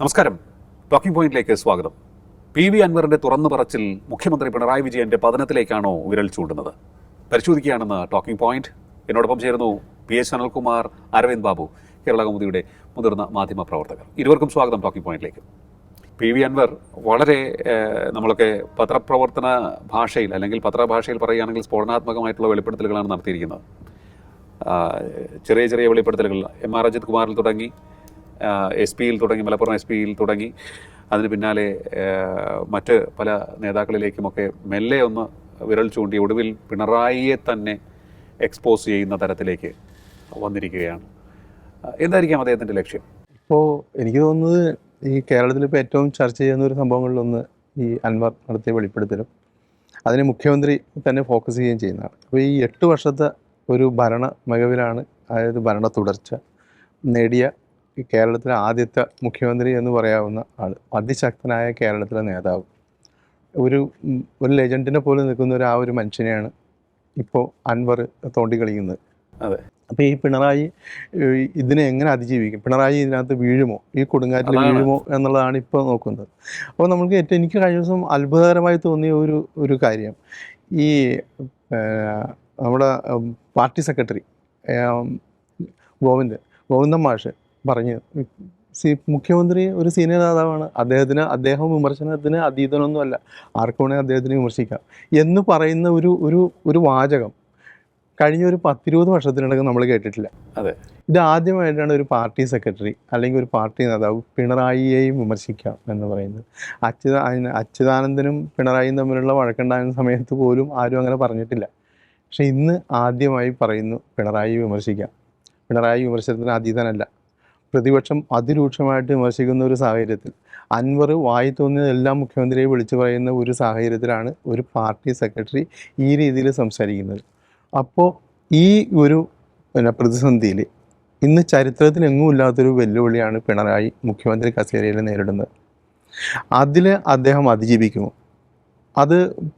നമസ്കാരം. ടോക്കിംഗ് പോയിന്റിലേക്ക് സ്വാഗതം. പി വി അൻവറിന്റെ തുറന്നു പറച്ചിൽ മുഖ്യമന്ത്രി പിണറായി വിജയന്റെ പതനത്തിലേക്കാണോ വിരൽ ചൂണ്ടുന്നത്? പരിശോധിക്കുകയാണെന്ന് ടോക്കിംഗ് പോയിന്റ് എന്നോടൊപ്പം ചേരുന്നു പി എസ് അനിൽകുമാർ അരവിന്ദ് ബാബു കേരള കൗമുദിയുടെ മുതിർന്ന മാധ്യമ പ്രവർത്തകർ. ഇരുവർക്കും സ്വാഗതം ടോക്കിംഗ് പോയിന്റിലേക്ക് പി വി അൻവർ വളരെ നമ്മളൊക്കെ പത്രപ്രവർത്തന ഭാഷയിൽ അല്ലെങ്കിൽ പത്രഭാഷയിൽ പറയുകയാണെങ്കിൽ സ്ഫോടനാത്മകമായിട്ടുള്ള വെളിപ്പെടുത്തലുകളാണ് നടത്തിയിരിക്കുന്നത്. ചെറിയ ചെറിയ വെളിപ്പെടുത്തലുകൾ. എം ആർ അജിത് കുമാറിൽ തുടങ്ങി. എസ് പിയിൽ തുടങ്ങി മലപ്പുറം എസ് പിയിൽ തുടങ്ങി. അതിന് പിന്നാലെ മറ്റ് പല നേതാക്കളിലേക്കുമൊക്കെ മെല്ലെ ഒന്ന് വിരൽ ചൂണ്ടി ഒടുവിൽ പിണറായിയെ തന്നെ എക്സ്പോസ് ചെയ്യുന്ന തരത്തിലേക്ക് വന്നിരിക്കുകയാണ്. എന്തായിരിക്കാം അദ്ദേഹത്തിന്റെ ലക്ഷ്യം? ഇപ്പോൾ എനിക്ക് തോന്നുന്നത് ഈ കേരളത്തിൽ ഇപ്പോൾ ഏറ്റവും ചർച്ച ചെയ്യുന്ന ഒരു സംഭവങ്ങളിലൊന്ന് ഈ അൻവർ നടത്തിയ വെളിപ്പെടുത്തലും. അതിനെ മുഖ്യമന്ത്രി തന്നെ ഫോക്കസ് ചെയ്യുകയും ചെയ്യുന്നതാണ്. അപ്പോൾ ഈ എട്ട് വർഷത്തെ ഒരു ഭരണ മികവിലാണ് അതായത് ഭരണ തുടർച്ച നേടിയ കേരളത്തിലെ ആദ്യത്തെ മുഖ്യമന്ത്രി എന്ന് പറയാവുന്ന ആൾ അതിശക്തനായ കേരളത്തിലെ നേതാവ്. ഒരു ഒരു ലെജൻഡിനെ പോലെ നിൽക്കുന്ന ഒരു ആ ഒരു മനുഷ്യനെയാണ് ഇപ്പോൾ അൻവർ തോണ്ടി കളിക്കുന്നത് അതെ. അപ്പോൾ ഈ പിണറായി ഇതിനെ എങ്ങനെ അതിജീവിക്കും? പിണറായി ഇതിനകത്ത് വീഴുമോ? ഈ കൊടുങ്കാറ്റിൽ വീഴുമോ എന്നുള്ളതാണ് ഇപ്പോൾ നോക്കുന്നത്. അപ്പോൾ നമുക്ക് ഏറ്റവും എനിക്ക് കഴിഞ്ഞ ദിവസം അത്ഭുതകരമായി തോന്നിയ ഒരു ഒരു കാര്യം. ഈ നമ്മുടെ പാർട്ടി സെക്രട്ടറി ഗോവിന്ദ് ഗോവിന്ദൻ ഗോവിന്ദൻ മാഷ് പറഞ്ഞു. സി മുഖ്യമന്ത്രി ഒരു സീനിയർ നേതാവാണ്. അദ്ദേഹത്തിന് അദ്ദേഹം വിമർശനത്തിന് അതീതനൊന്നുമല്ല. ആർക്കു വേണേൽ അദ്ദേഹത്തിന് വിമർശിക്കാം. എന്ന് പറയുന്ന ഒരു ഒരു ഒരു വാചകം കഴിഞ്ഞ ഒരു പത്തിരുപത് വർഷത്തിനിടയ്ക്ക് നമ്മൾ കേട്ടിട്ടില്ല. അതെ. ഇത് ആദ്യമായിട്ടാണ് ഒരു പാർട്ടി സെക്രട്ടറി അല്ലെങ്കിൽ ഒരു പാർട്ടി നേതാവ് പിണറായിയെയും വിമർശിക്കാം എന്ന് പറയുന്നത്. അച്യുത അച്യുതാനന്ദനും പിണറായിയും തമ്മിലുള്ള വഴക്കുണ്ടാകുന്ന സമയത്ത് പോലും ആരും അങ്ങനെ പറഞ്ഞിട്ടില്ല. പക്ഷെ ഇന്ന് ആദ്യമായി പറയുന്നു പിണറായി വിമർശിക്കാം. പിണറായി വിമർശനത്തിന് അതീതനല്ല. പ്രതിപക്ഷം അതിരൂക്ഷമായിട്ട് വിമർശിക്കുന്ന ഒരു സാഹചര്യത്തിൽ അൻവർ വായി തോന്നിയതെല്ലാം മുഖ്യമന്ത്രിയെ വിളിച്ചു പറയുന്ന ഒരു സാഹചര്യത്തിലാണ് ഒരു പാർട്ടി സെക്രട്ടറി ഈ രീതിയിൽ സംസാരിക്കുന്നത്. അപ്പോൾ ഈ ഒരു പിന്നെ പ്രതിസന്ധിയിൽ ഇന്ന് ചരിത്രത്തിൽ എങ്ങും ഇല്ലാത്തൊരു വെല്ലുവിളിയാണ് പിണറായി മുഖ്യമന്ത്രി കസേരയിൽ നേരിടുന്നത്. അതിൽ അദ്ദേഹം അതിജീവിക്കുമോ അത്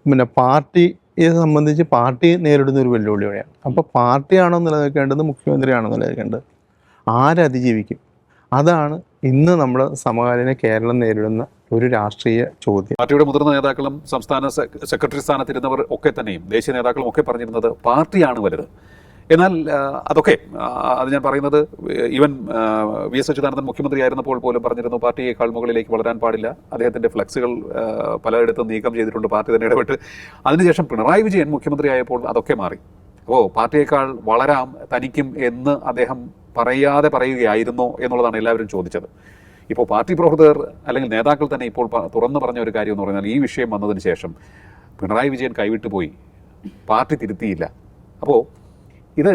പിന്നെ പാർട്ടിയെ സംബന്ധിച്ച് പാർട്ടി നേരിടുന്ന ഒരു വെല്ലുവിളിയാണ് അപ്പോൾ പാർട്ടിയാണോ നിലനിൽക്കേണ്ടത് മുഖ്യമന്ത്രിയാണോ നിലനിൽക്കേണ്ടത്? ആരതിജീവിക്കും അതാണ് ഇന്ന് നമ്മൾ സമകാലീന കേരളം നേരിടുന്ന ഒരു രാഷ്ട്രീയ ചോദ്യം. പാർട്ടിയുടെ മുതിർന്ന നേതാക്കളും സംസ്ഥാന സെക്രട്ടറി സ്ഥാനത്തിരുന്നവർ ഒക്കെ തന്നെയും ദേശീയ നേതാക്കളും ഒക്കെ പറഞ്ഞിരുന്നത് പാർട്ടിയാണ് വലുത്. എന്നാൽ അതൊക്കെ അത് ഞാൻ പറയുന്നത് ഈവൻ വി എസ് അച്യുതാനന്ദൻ മുഖ്യമന്ത്രിയായിരുന്നപ്പോൾ പോലും പറഞ്ഞിരുന്നു പാർട്ടിയേക്കാൾ മുകളിലേക്ക് വളരാൻ പാടില്ല. അദ്ദേഹത്തിന്റെ ഫ്ലക്സുകൾ പലയിടത്തും നീക്കം ചെയ്തിട്ടുണ്ട് പാർട്ടി തന്നെ ഇടപെട്ട്. അതിനുശേഷം പിണറായി വിജയൻ മുഖ്യമന്ത്രി ആയപ്പോൾ അതൊക്കെ മാറി. അപ്പോൾ പാർട്ടിയേക്കാൾ വളരാം തനിക്കും എന്ന് അദ്ദേഹം പറയാതെ പറയുകയായിരുന്നോ എന്നുള്ളതാണ് എല്ലാവരും ചോദിച്ചത്. ഇപ്പോൾ പാർട്ടി പ്രവർത്തകർ അല്ലെങ്കിൽ നേതാക്കൾ തന്നെ ഇപ്പോൾ തുറന്നു പറഞ്ഞ ഒരു കാര്യം എന്ന് പറഞ്ഞാൽ ഈ വിഷയം വന്നതിന് ശേഷം പിണറായി വിജയൻ കൈവിട്ടു പോയി. പാർട്ടി തിരുത്തിയില്ല. അപ്പോൾ ഇത്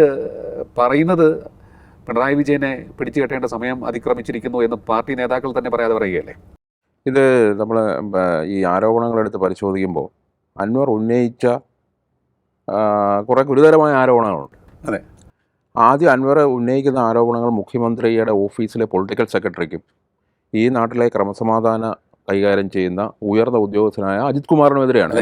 പറയുന്നത് പിണറായി വിജയനെ പിടിച്ചു കെട്ടേണ്ട സമയം അതിക്രമിച്ചിരിക്കുന്നു എന്ന് പാർട്ടി നേതാക്കൾ തന്നെ പറയാതെ പറയുകയല്ലേ? ഇത് നമ്മൾ ഈ ആരോപണങ്ങളെടുത്ത് പരിശോധിക്കുമ്പോൾ അൻവർ ഉന്നയിച്ച കുറേ ഗുരുതരമായ ആരോപണങ്ങളുണ്ട്. അതെ. ആദ്യം അൻവർ ഉന്നയിക്കുന്ന ആരോപണങ്ങൾ മുഖ്യമന്ത്രിയുടെ ഓഫീസിലെ പൊളിറ്റിക്കൽ സെക്രട്ടറിക്കും ഈ നാട്ടിലെ ക്രമസമാധാന കൈകാര്യം ചെയ്യുന്ന ഉയർന്ന ഉദ്യോഗസ്ഥനായ അജിത് കുമാറിനുമെതിരെയാണ്.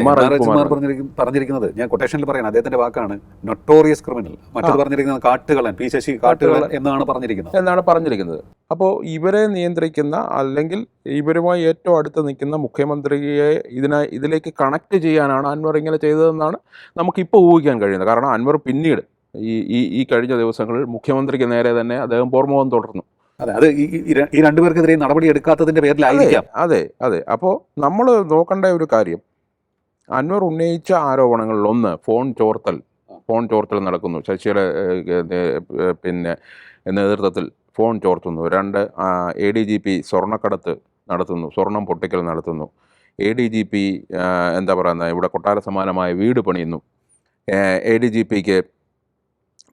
പറഞ്ഞിരിക്കും പറഞ്ഞിരിക്കുന്നത്. ഞാൻ കൊട്ടേഷനിൽ പറയുന്നത് അദ്ദേഹത്തിന്റെ വാക്കാണ് നൊട്ടോറിയസ് ക്രിമിനൽ മറ്റൊരു. പറഞ്ഞിരിക്കുന്നത് കാട്ടുകളൻ പി ശശി കാട്ടുകളൻ കാട്ടുകളൻ. എന്നാണ് പറഞ്ഞിരിക്കുന്നത്. എന്നാണ് പറഞ്ഞിരിക്കുന്നത്. അപ്പോൾ ഇവരെ നിയന്ത്രിക്കുന്ന അല്ലെങ്കിൽ ഇവരുമായി ഏറ്റവും അടുത്ത് നിൽക്കുന്ന മുഖ്യമന്ത്രിയെ ഇതിനെ ഇതിലേക്ക് കണക്ട് ചെയ്യാനാണ് അൻവർ ഇങ്ങനെ ചെയ്തതെന്നാണ് നമുക്കിപ്പോൾ ഊഹിക്കാൻ കഴിയുന്നത്. കാരണം അൻവർ പിന്നീട് ഈ ഈ ഈ കഴിഞ്ഞ ദിവസങ്ങളിൽ മുഖ്യമന്ത്രിക്ക് നേരെ തന്നെ അദ്ദേഹം പോർമുഖം തുടർന്നു. അതെ അത് ഈ- രണ്ടുപേർക്കെതിരെ നടപടി എടുക്കാത്തതിന്റെ പേരിൽ പേരിലായിരിക്കാം അതെ അതെ. അപ്പോൾ നമ്മൾ നോക്കേണ്ട ഒരു കാര്യം. അൻവർ ഉന്നയിച്ച ആരോപണങ്ങളിൽ ഒന്ന് ഫോൺ ചോർത്തൽ. ഫോൺ ചോർത്തൽ നടക്കുന്നു. ശശിയുടെ പിന്നെ നേതൃത്വത്തിൽ ഫോൺ ചോർത്തുന്നു. രണ്ട് എ ഡി ജി പി സ്വർണക്കടത്ത് നടത്തുന്നു. സ്വർണം പൊട്ടിക്കൽ നടത്തുന്നു. എ ഡി ജി പി എന്താ പറയുന്നത് ഇവിടെ കൊട്ടാര സമാനമായ വീട് പണിയുന്നു. എ ഡി ജി പിക്ക്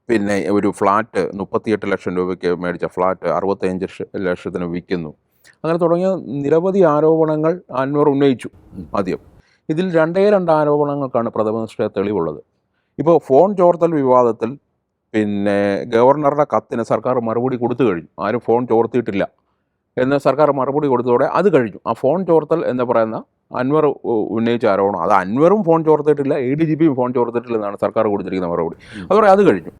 പിന്നെ ഒരു ഫ്ലാറ്റ് മുപ്പത്തിയെട്ട് ലക്ഷം രൂപയ്ക്ക് മേടിച്ച ഫ്ലാറ്റ് അറുപത്തഞ്ച് ലക്ഷ- ലക്ഷത്തിന് വിൽക്കുന്നു. അങ്ങനെ തുടങ്ങിയ നിരവധി ആരോപണങ്ങൾ അൻവർ ഉന്നയിച്ചു ആദ്യം. ഇതിൽ രണ്ടേ രണ്ട് ആരോപണങ്ങൾക്കാണ് പ്രഥമനിഷ്ഠ തെളിവുള്ളത്. ഇപ്പോൾ ഫോൺ ചോർത്തൽ വിവാദത്തിൽ പിന്നെ ഗവർണറുടെ കത്തിന് സർക്കാർ മറുപടി കൊടുത്തു കഴിഞ്ഞു. ആരും ഫോൺ ചോർത്തിയിട്ടില്ല. എന്ന് സർക്കാർ മറുപടി കൊടുത്തതോടെ അത് കഴിഞ്ഞു. ആ ഫോൺ ചോർത്തൽ എന്ന് പറയുന്ന അൻവർ ഉന്നയിച്ച ആരോപണം. അത് അൻവറും ഫോൺ ചോർത്തിട്ടില്ല എ ഡി ജി പിയും ഫോൺ ചോർത്തിട്ടില്ല എന്നാണ് സർക്കാർ കൊടുത്തിരിക്കുന്ന മറുപടി. അതുപോലെ അതോടെ അത് കഴിഞ്ഞു.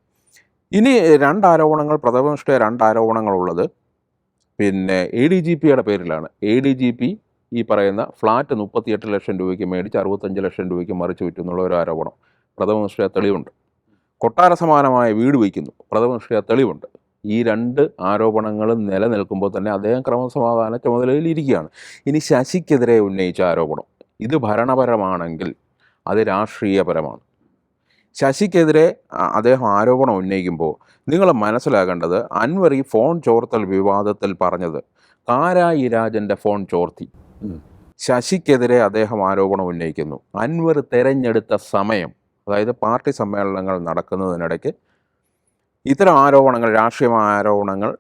ഇനി രണ്ട് ആരോപണങ്ങൾ പ്രഥമദൃഷ്ട്യ രണ്ട് ആരോപണങ്ങളുള്ളത് പിന്നെ എ ഡി ജി പിയുടെ പേരിലാണ്. എ ഡി ജി പി ഈ പറയുന്ന ഫ്ലാറ്റ് മുപ്പത്തിയെട്ട് ലക്ഷം രൂപയ്ക്ക് മേടിച്ച് അറുപത്തഞ്ച് ലക്ഷം രൂപയ്ക്ക് മറിച്ച് വിറ്റു എന്നുള്ള ഒരു ആരോപണം. പ്രഥമനിഷ്ഠ തെളിവുണ്ട്. കൊട്ടാര സമാനമായ വീട് വയ്ക്കുന്നു. പ്രഥമനിഷ്ഠ തെളിവുണ്ട്. ഈ രണ്ട് ആരോപണങ്ങളും നിലനിൽക്കുമ്പോൾ തന്നെ അദ്ദേഹം ക്രമസമാധാന ചുമതലയിൽ ഇരിക്കുകയാണ്. ഇനി ശശിക്കെതിരെ ഉന്നയിച്ച ആരോപണം. ഇത് ഭരണപരമാണെങ്കിൽ അത് രാഷ്ട്രീയപരമാണ്. ശശിക്കെതിരെ അദ്ദേഹം ആരോപണം ഉന്നയിക്കുമ്പോൾ നിങ്ങൾ മനസ്സിലാക്കേണ്ടത് അൻവർ ഈ ഫോൺ ചോർത്തൽ വിവാദത്തിൽ പറഞ്ഞത് കാരായി രാജന്റെ ഫോൺ ചോർത്തി. ശശിക്കെതിരെ അദ്ദേഹം ആരോപണം ഉന്നയിക്കുന്നു. അൻവർ തെരഞ്ഞെടുത്ത സമയം അതായത് പാർട്ടി സമ്മേളനങ്ങൾ നടക്കുന്നതിനിടയ്ക്ക് ഇത്തരം ആരോപണങ്ങൾ രാഷ്ട്രീയമായ ആരോപണങ്ങൾ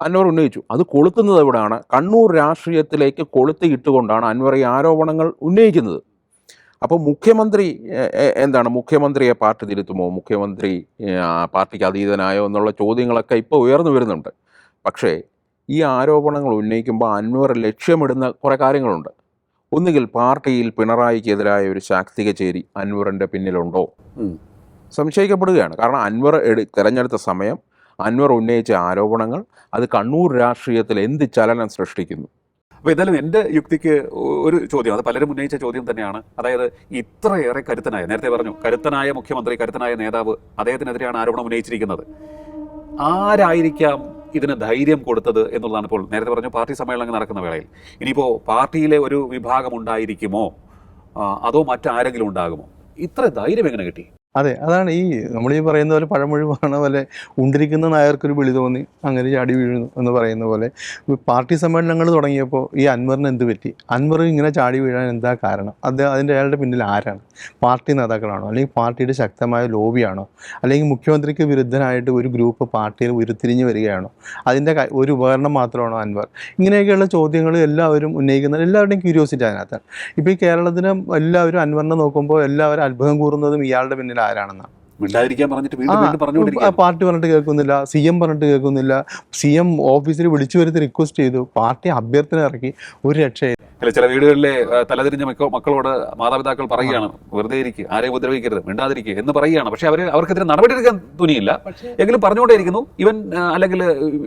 അൻവർ ഉന്നയിച്ചു. അത് കൊളുത്തുന്നത് എവിടെയാണ്? കണ്ണൂർ രാഷ്ട്രീയത്തിലേക്ക് കൊളുത്തിയിട്ടുകൊണ്ടാണ് അൻവർ ഈ ആരോപണങ്ങൾ ഉന്നയിക്കുന്നത്. അപ്പോൾ മുഖ്യമന്ത്രി എന്താണ്? മുഖ്യമന്ത്രിയെ പാർട്ടി തിരുത്തുമോ? മുഖ്യമന്ത്രി പാർട്ടിക്ക് അതീതനായോ എന്നുള്ള ചോദ്യങ്ങളൊക്കെ ഇപ്പോൾ ഉയർന്നു വരുന്നുണ്ട്. പക്ഷേ ഈ ആരോപണങ്ങൾ ഉന്നയിക്കുമ്പോൾ അൻവർ ലക്ഷ്യമിടുന്ന കുറേ കാര്യങ്ങളുണ്ട്. ഒന്നുകിൽ പാർട്ടിയിൽ പിണറായിക്കെതിരായ ഒരു ശാക്തിക ചേരി അൻവറിന്റെ പിന്നിലുണ്ടോ? സംശയിക്കപ്പെടുകയാണ്. കാരണം അൻവർ എടു തിരഞ്ഞെടുത്ത സമയം അൻവർ ഉന്നയിച്ച ആരോപണങ്ങൾ അത് കണ്ണൂർ രാഷ്ട്രീയത്തിൽ എന്ത് ചലനം സൃഷ്ടിക്കുന്നു? അപ്പോൾ എന്തായാലും എന്റെ യുക്തിക്ക് ഒരു ചോദ്യം അത് പലരും ഉന്നയിച്ച ചോദ്യം തന്നെയാണ്. അതായത് ഇത്രയേറെ കരുത്തനായ നേരത്തെ പറഞ്ഞു കരുത്തനായ മുഖ്യമന്ത്രി കരുത്തനായ നേതാവ് അദ്ദേഹത്തിനെതിരെയാണ് ആരോപണം ഉന്നയിച്ചിരിക്കുന്നത്. ആരായിരിക്കാം ഇതിന് ധൈര്യം കൊടുത്തത് എന്നുള്ളതാണ് ഇപ്പോൾ നേരത്തെ പറഞ്ഞു പാർട്ടി സമ്മേളനങ്ങൾ നടക്കുന്ന വേളയിൽ. ഇനിയിപ്പോൾ പാർട്ടിയിലെ ഒരു വിഭാഗം ഉണ്ടായിരിക്കുമോ? അതോ മറ്റാരെങ്കിലും ഉണ്ടാകുമോ? ഇത്ര ധൈര്യം എങ്ങനെ കിട്ടി? അതെ അതാണ് ഈ നമ്മൾ ഈ പറയുന്ന പോലെ പഴമൊഴി പറഞ്ഞ പോലെ ഉണ്ടിരിക്കുന്ന നായർക്കൊരു വിളി തോന്നി അങ്ങനെ ചാടി വീഴുന്നു എന്ന് പറയുന്ന പോലെ. പാർട്ടി സമ്മേളനങ്ങൾ തുടങ്ങിയപ്പോൾ ഈ അൻവറിന് എന്ത് പറ്റി? അൻവർ ഇങ്ങനെ ചാടി വീഴാൻ എന്താ കാരണം? അത് അതിന്റെ അയാളുടെ പിന്നിൽ ആരാണ്? പാർട്ടി നേതാക്കളാണോ? അല്ലെങ്കിൽ പാർട്ടിയുടെ ശക്തമായ ലോബിയാണോ? അല്ലെങ്കിൽ മുഖ്യമന്ത്രിക്ക് വിരുദ്ധനായിട്ട് ഒരു ഗ്രൂപ്പ് പാർട്ടിയിൽ ഉരുത്തിരിഞ്ഞ് വരികയാണോ? അതിന്റെ ഒരു ഉപകരണം മാത്രമാണോ അൻവർ? ഇങ്ങനെയൊക്കെയുള്ള ചോദ്യങ്ങൾ എല്ലാവരും ഉന്നയിക്കുന്ന എല്ലാവരുടെയും ക്യൂരിയോസിറ്റി അതിനകത്താണ്. ഇപ്പോൾ ഈ കേരളത്തിന് എല്ലാവരും അൻവറിനെ നോക്കുമ്പോൾ എല്ലാവരും അത്ഭുതം കൂറുന്നതും ഇയാളുടെ പിന്നിൽ ആരാണെന്നാണ് മിണ്ടാതിരിക്കാൻ പറഞ്ഞിട്ട് വീണ്ടും വീണ്ടും പറഞ്ഞുകൊണ്ടിരിക്കുക പാർട്ടി പറഞ്ഞിട്ട് കേൾക്കുന്നില്ല സി എം പറഞ്ഞിട്ട് കേൾക്കുന്നില്ല. സി എം ഓഫീസിൽ വിളിച്ചു വരുത്തി റിക്വസ്റ്റ് ചെയ്തു. പാർട്ടി അഭ്യർത്ഥന ഇറക്കി. ഒരു രക്ഷയില്ല. അല്ല ചില വീടുകളിലെ തലതിരിഞ്ഞ മക്ക മക്കളോട് മാതാപിതാക്കൾ പറയുകയാണ് വെറുതെ ഇരിക്കുക ആരെയും ഉപദ്രവിക്കരുത് മിണ്ടാതിരിക്കുക എന്ന് പറയുകയാണ്. പക്ഷെ അവർ അവർക്കെതിരെ നടപടിയെടുക്കാൻ തുനിയില്ല. എങ്കിലും പറഞ്ഞുകൊണ്ടേയിരിക്കുന്നു. ഇവൻ അല്ലെങ്കിൽ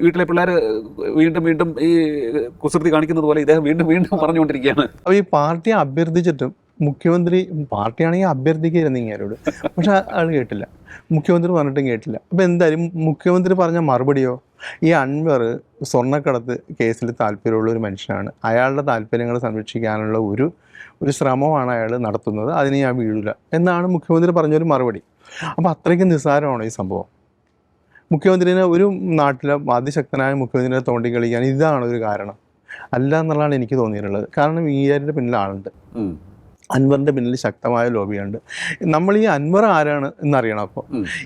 വീട്ടിലെ പിള്ളേർ വീണ്ടും വീണ്ടും ഈ കുസൃതി കാണിക്കുന്നത് പോലെ ഇദ്ദേഹം വീണ്ടും വീണ്ടും പറഞ്ഞുകൊണ്ടിരിക്കുകയാണ്. അപ്പോൾ ഈ പാർട്ടിയെ അഭ്യർത്ഥിച്ചിട്ടും മുഖ്യമന്ത്രി പാർട്ടിയാണെങ്കിൽ അഭ്യർത്ഥിക്കായിരുന്നു ഇങ്ങേരോട് പക്ഷെ ആൾ കേട്ടില്ല. മുഖ്യമന്ത്രി പറഞ്ഞിട്ടും കേട്ടില്ല. അപ്പോൾ എന്തായാലും മുഖ്യമന്ത്രി പറഞ്ഞ മറുപടിയോ? ഈ അൻവർ സ്വർണക്കടത്ത് കേസിൽ താല്പര്യമുള്ള ഒരു മനുഷ്യനാണ്. അയാളുടെ താല്പര്യങ്ങൾ സംരക്ഷിക്കാനുള്ള ഒരു ഒരു ശ്രമമാണ് അയാൾ നടത്തുന്നത്. അതിന് ഞാൻ വീഴില്ല എന്നാണ് മുഖ്യമന്ത്രി പറഞ്ഞൊരു മറുപടി. അപ്പോൾ അത്രയ്ക്ക് നിസ്സാരമാണോ ഈ സംഭവം? മുഖ്യമന്ത്രിനെ ഒരു നാട്ടിലെ അതിശക്തനായ മുഖ്യമന്ത്രിനെ തോണ്ടി കളിക്കാൻ ഇതാണ് ഒരു കാരണം. അല്ല എന്നുള്ളതാണ് എനിക്ക് തോന്നിയിട്ടുള്ളത്. കാരണം ഈ ആരുടെ പിന്നിൽ ആളുണ്ട്. അൻവറിന്റെ പിന്നിൽ ശക്തമായ ലോബിയുണ്ട്. നമ്മൾ ഈ അൻവർ ആരാണ് എന്നറിയണം അപ്പോൾ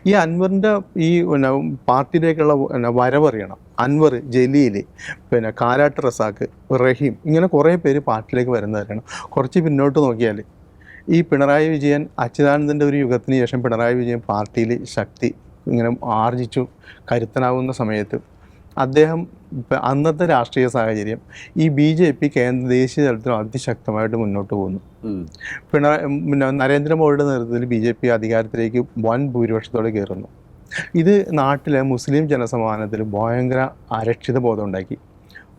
ഈ അൻവറിന്റെ ഈ പിന്നെ പാർട്ടിയിലേക്കുള്ള പിന്നെ വരവറിയണം അൻവർ ജലീൽ പിന്നെ കാരാട്ട് റസാക്ക് റഹീം ഇങ്ങനെ കുറേ പേര് പാർട്ടിയിലേക്ക് വരുന്നവരാണ് കുറച്ച് പിന്നോട്ട് നോക്കിയാൽ ഈ പിണറായി വിജയൻ അച്യുതാനന്ദന്റെ ഒരു യുഗത്തിന് ശേഷം പിണറായി വിജയൻ പാർട്ടിയിൽ ശക്തി ഇങ്ങനെ ആർജിച്ചു കരുത്തനാവുന്ന സമയത്ത് അദ്ദേഹം അന്നത്തെ രാഷ്ട്രീയ സാഹചര്യം ഈ ബി ജെ പി കേന്ദ്ര ദേശീയ തലത്തിൽ അതിശക്തമായിട്ട് മുന്നോട്ട് പോകുന്നു. പിണറായി പിന്നെ നരേന്ദ്രമോദിയുടെ നേതൃത്വത്തിൽ ബി ജെ പി അധികാരത്തിലേക്ക് വൻ ഭൂരിപക്ഷത്തോടെ കയറുന്നു. ഇത് നാട്ടിലെ മുസ്ലിം ജനസമാധാനത്തിൽ ഭയങ്കര അരക്ഷിത ബോധം ഉണ്ടാക്കി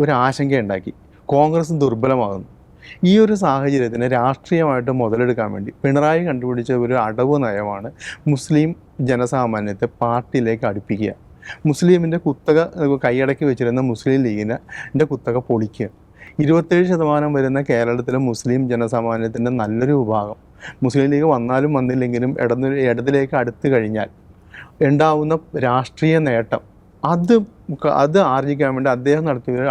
ഒരു ആശങ്ക ഉണ്ടാക്കി കോൺഗ്രസ് ദുർബലമാകുന്നു. ഈ ഒരു സാഹചര്യത്തിന് രാഷ്ട്രീയമായിട്ട് മുതലെടുക്കാൻ വേണ്ടി പിണറായി കണ്ടുപിടിച്ച ഒരു അടവ് നയമാണ് മുസ്ലിം ജനസാമാന്യത്തെ പാർട്ടിയിലേക്ക് അടുപ്പിക്കുക. മുസ്ലിമിന്റെ കുത്തക കൈയടക്കി വെച്ചിരുന്ന മുസ്ലിം ലീഗിനെ ന്റെ കുത്തക പൊളിക്കുക. ഇരുപത്തേഴ് ശതമാനം വരുന്ന കേരളത്തിലെ മുസ്ലിം ജനസമാനത്തിന്റെ നല്ലൊരു വിഭാഗം. മുസ്ലിം ലീഗ് വന്നാലും വന്നില്ലെങ്കിലും ഇടന്ന് ഇടത്തിലേക്ക് അടുത്തു കഴിഞ്ഞാൽ ഉണ്ടാവുന്ന രാഷ്ട്രീയ നേട്ടം അത് അത് ആർജിക്കാൻ വേണ്ടി അദ്ദേഹം നടത്തിയ ഒരു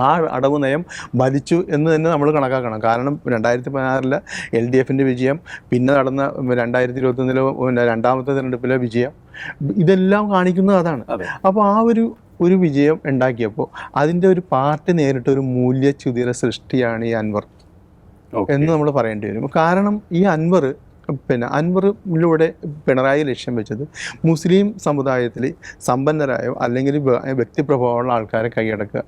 ആ അടവ് നയം ഭരിച്ചു എന്ന് തന്നെ നമ്മൾ കണക്കാക്കണം. കാരണം രണ്ടായിരത്തി പതിനാറിലെ എൽ ഡി എഫിന്റെ വിജയം പിന്നെ നടന്ന രണ്ടായിരത്തി ഇരുപത്തൊന്നിലെ പിന്നെ രണ്ടാമത്തെ തിരഞ്ഞെടുപ്പിലെ വിജയം. ഇതെല്ലാം കാണിക്കുന്നത് അതാണ്. അപ്പോൾ ആ ഒരു ഒരു വിജയം ഉണ്ടാക്കിയപ്പോൾ അതിന്റെ ഒരു പാർട്ടി നേരിട്ട ഒരു മൂല്യച്യുതിയുടെ സൃഷ്ടിയാണ് ഈ അൻവർ എന്ന് നമ്മൾ പറയേണ്ടി വരും. കാരണം ഈ അൻവർ പിന്നെ അൻവറിലൂടെ പിണറായി ലക്ഷ്യം വെച്ചത് മുസ്ലിം സമുദായത്തിൽ സമ്പന്നരായ അല്ലെങ്കിൽ വ്യക്തിപ്രഭാവമുള്ള ആൾക്കാരെ കൈയടക്കുക.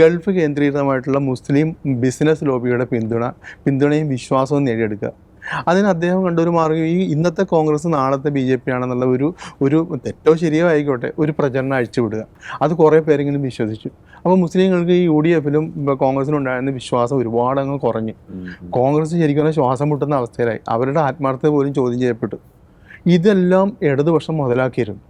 ഗൾഫ് കേന്ദ്രീകൃതമായിട്ടുള്ള മുസ്ലിം ബിസിനസ് ലോബിയുടെ പിന്തുണ പിന്തുണയും വിശ്വാസവും നേടിയെടുക്കുക. അതിന് അദ്ദേഹം കണ്ടൊരു മാർഗം ഈ ഇന്നത്തെ കോൺഗ്രസ് നാളത്തെ ബി ജെ പി ആണെന്നുള്ള ഒരു ഒരു തെറ്റോ ശരിയോ ആയിക്കോട്ടെ ഒരു പ്രചരണം അഴിച്ചുവിടുക. അത് കുറേ പേരെങ്കിലും വിശ്വസിച്ചു. അപ്പോൾ മുസ്ലിങ്ങൾക്ക് ഈ യു ഡി എഫിലും കോൺഗ്രസിലും ഉണ്ടായിരുന്ന വിശ്വാസം ഒരുപാട് അങ്ങ് കുറഞ്ഞു കോൺഗ്രസ് ശരിക്കും ശ്വാസം മുട്ടുന്ന അവസ്ഥയിലായി. അവരുടെ ആത്മാർത്ഥത പോലും ചോദ്യം ചെയ്യപ്പെട്ടു. ഇതെല്ലാം ഇടതുപക്ഷം മുതലാക്കിയിരുന്നു.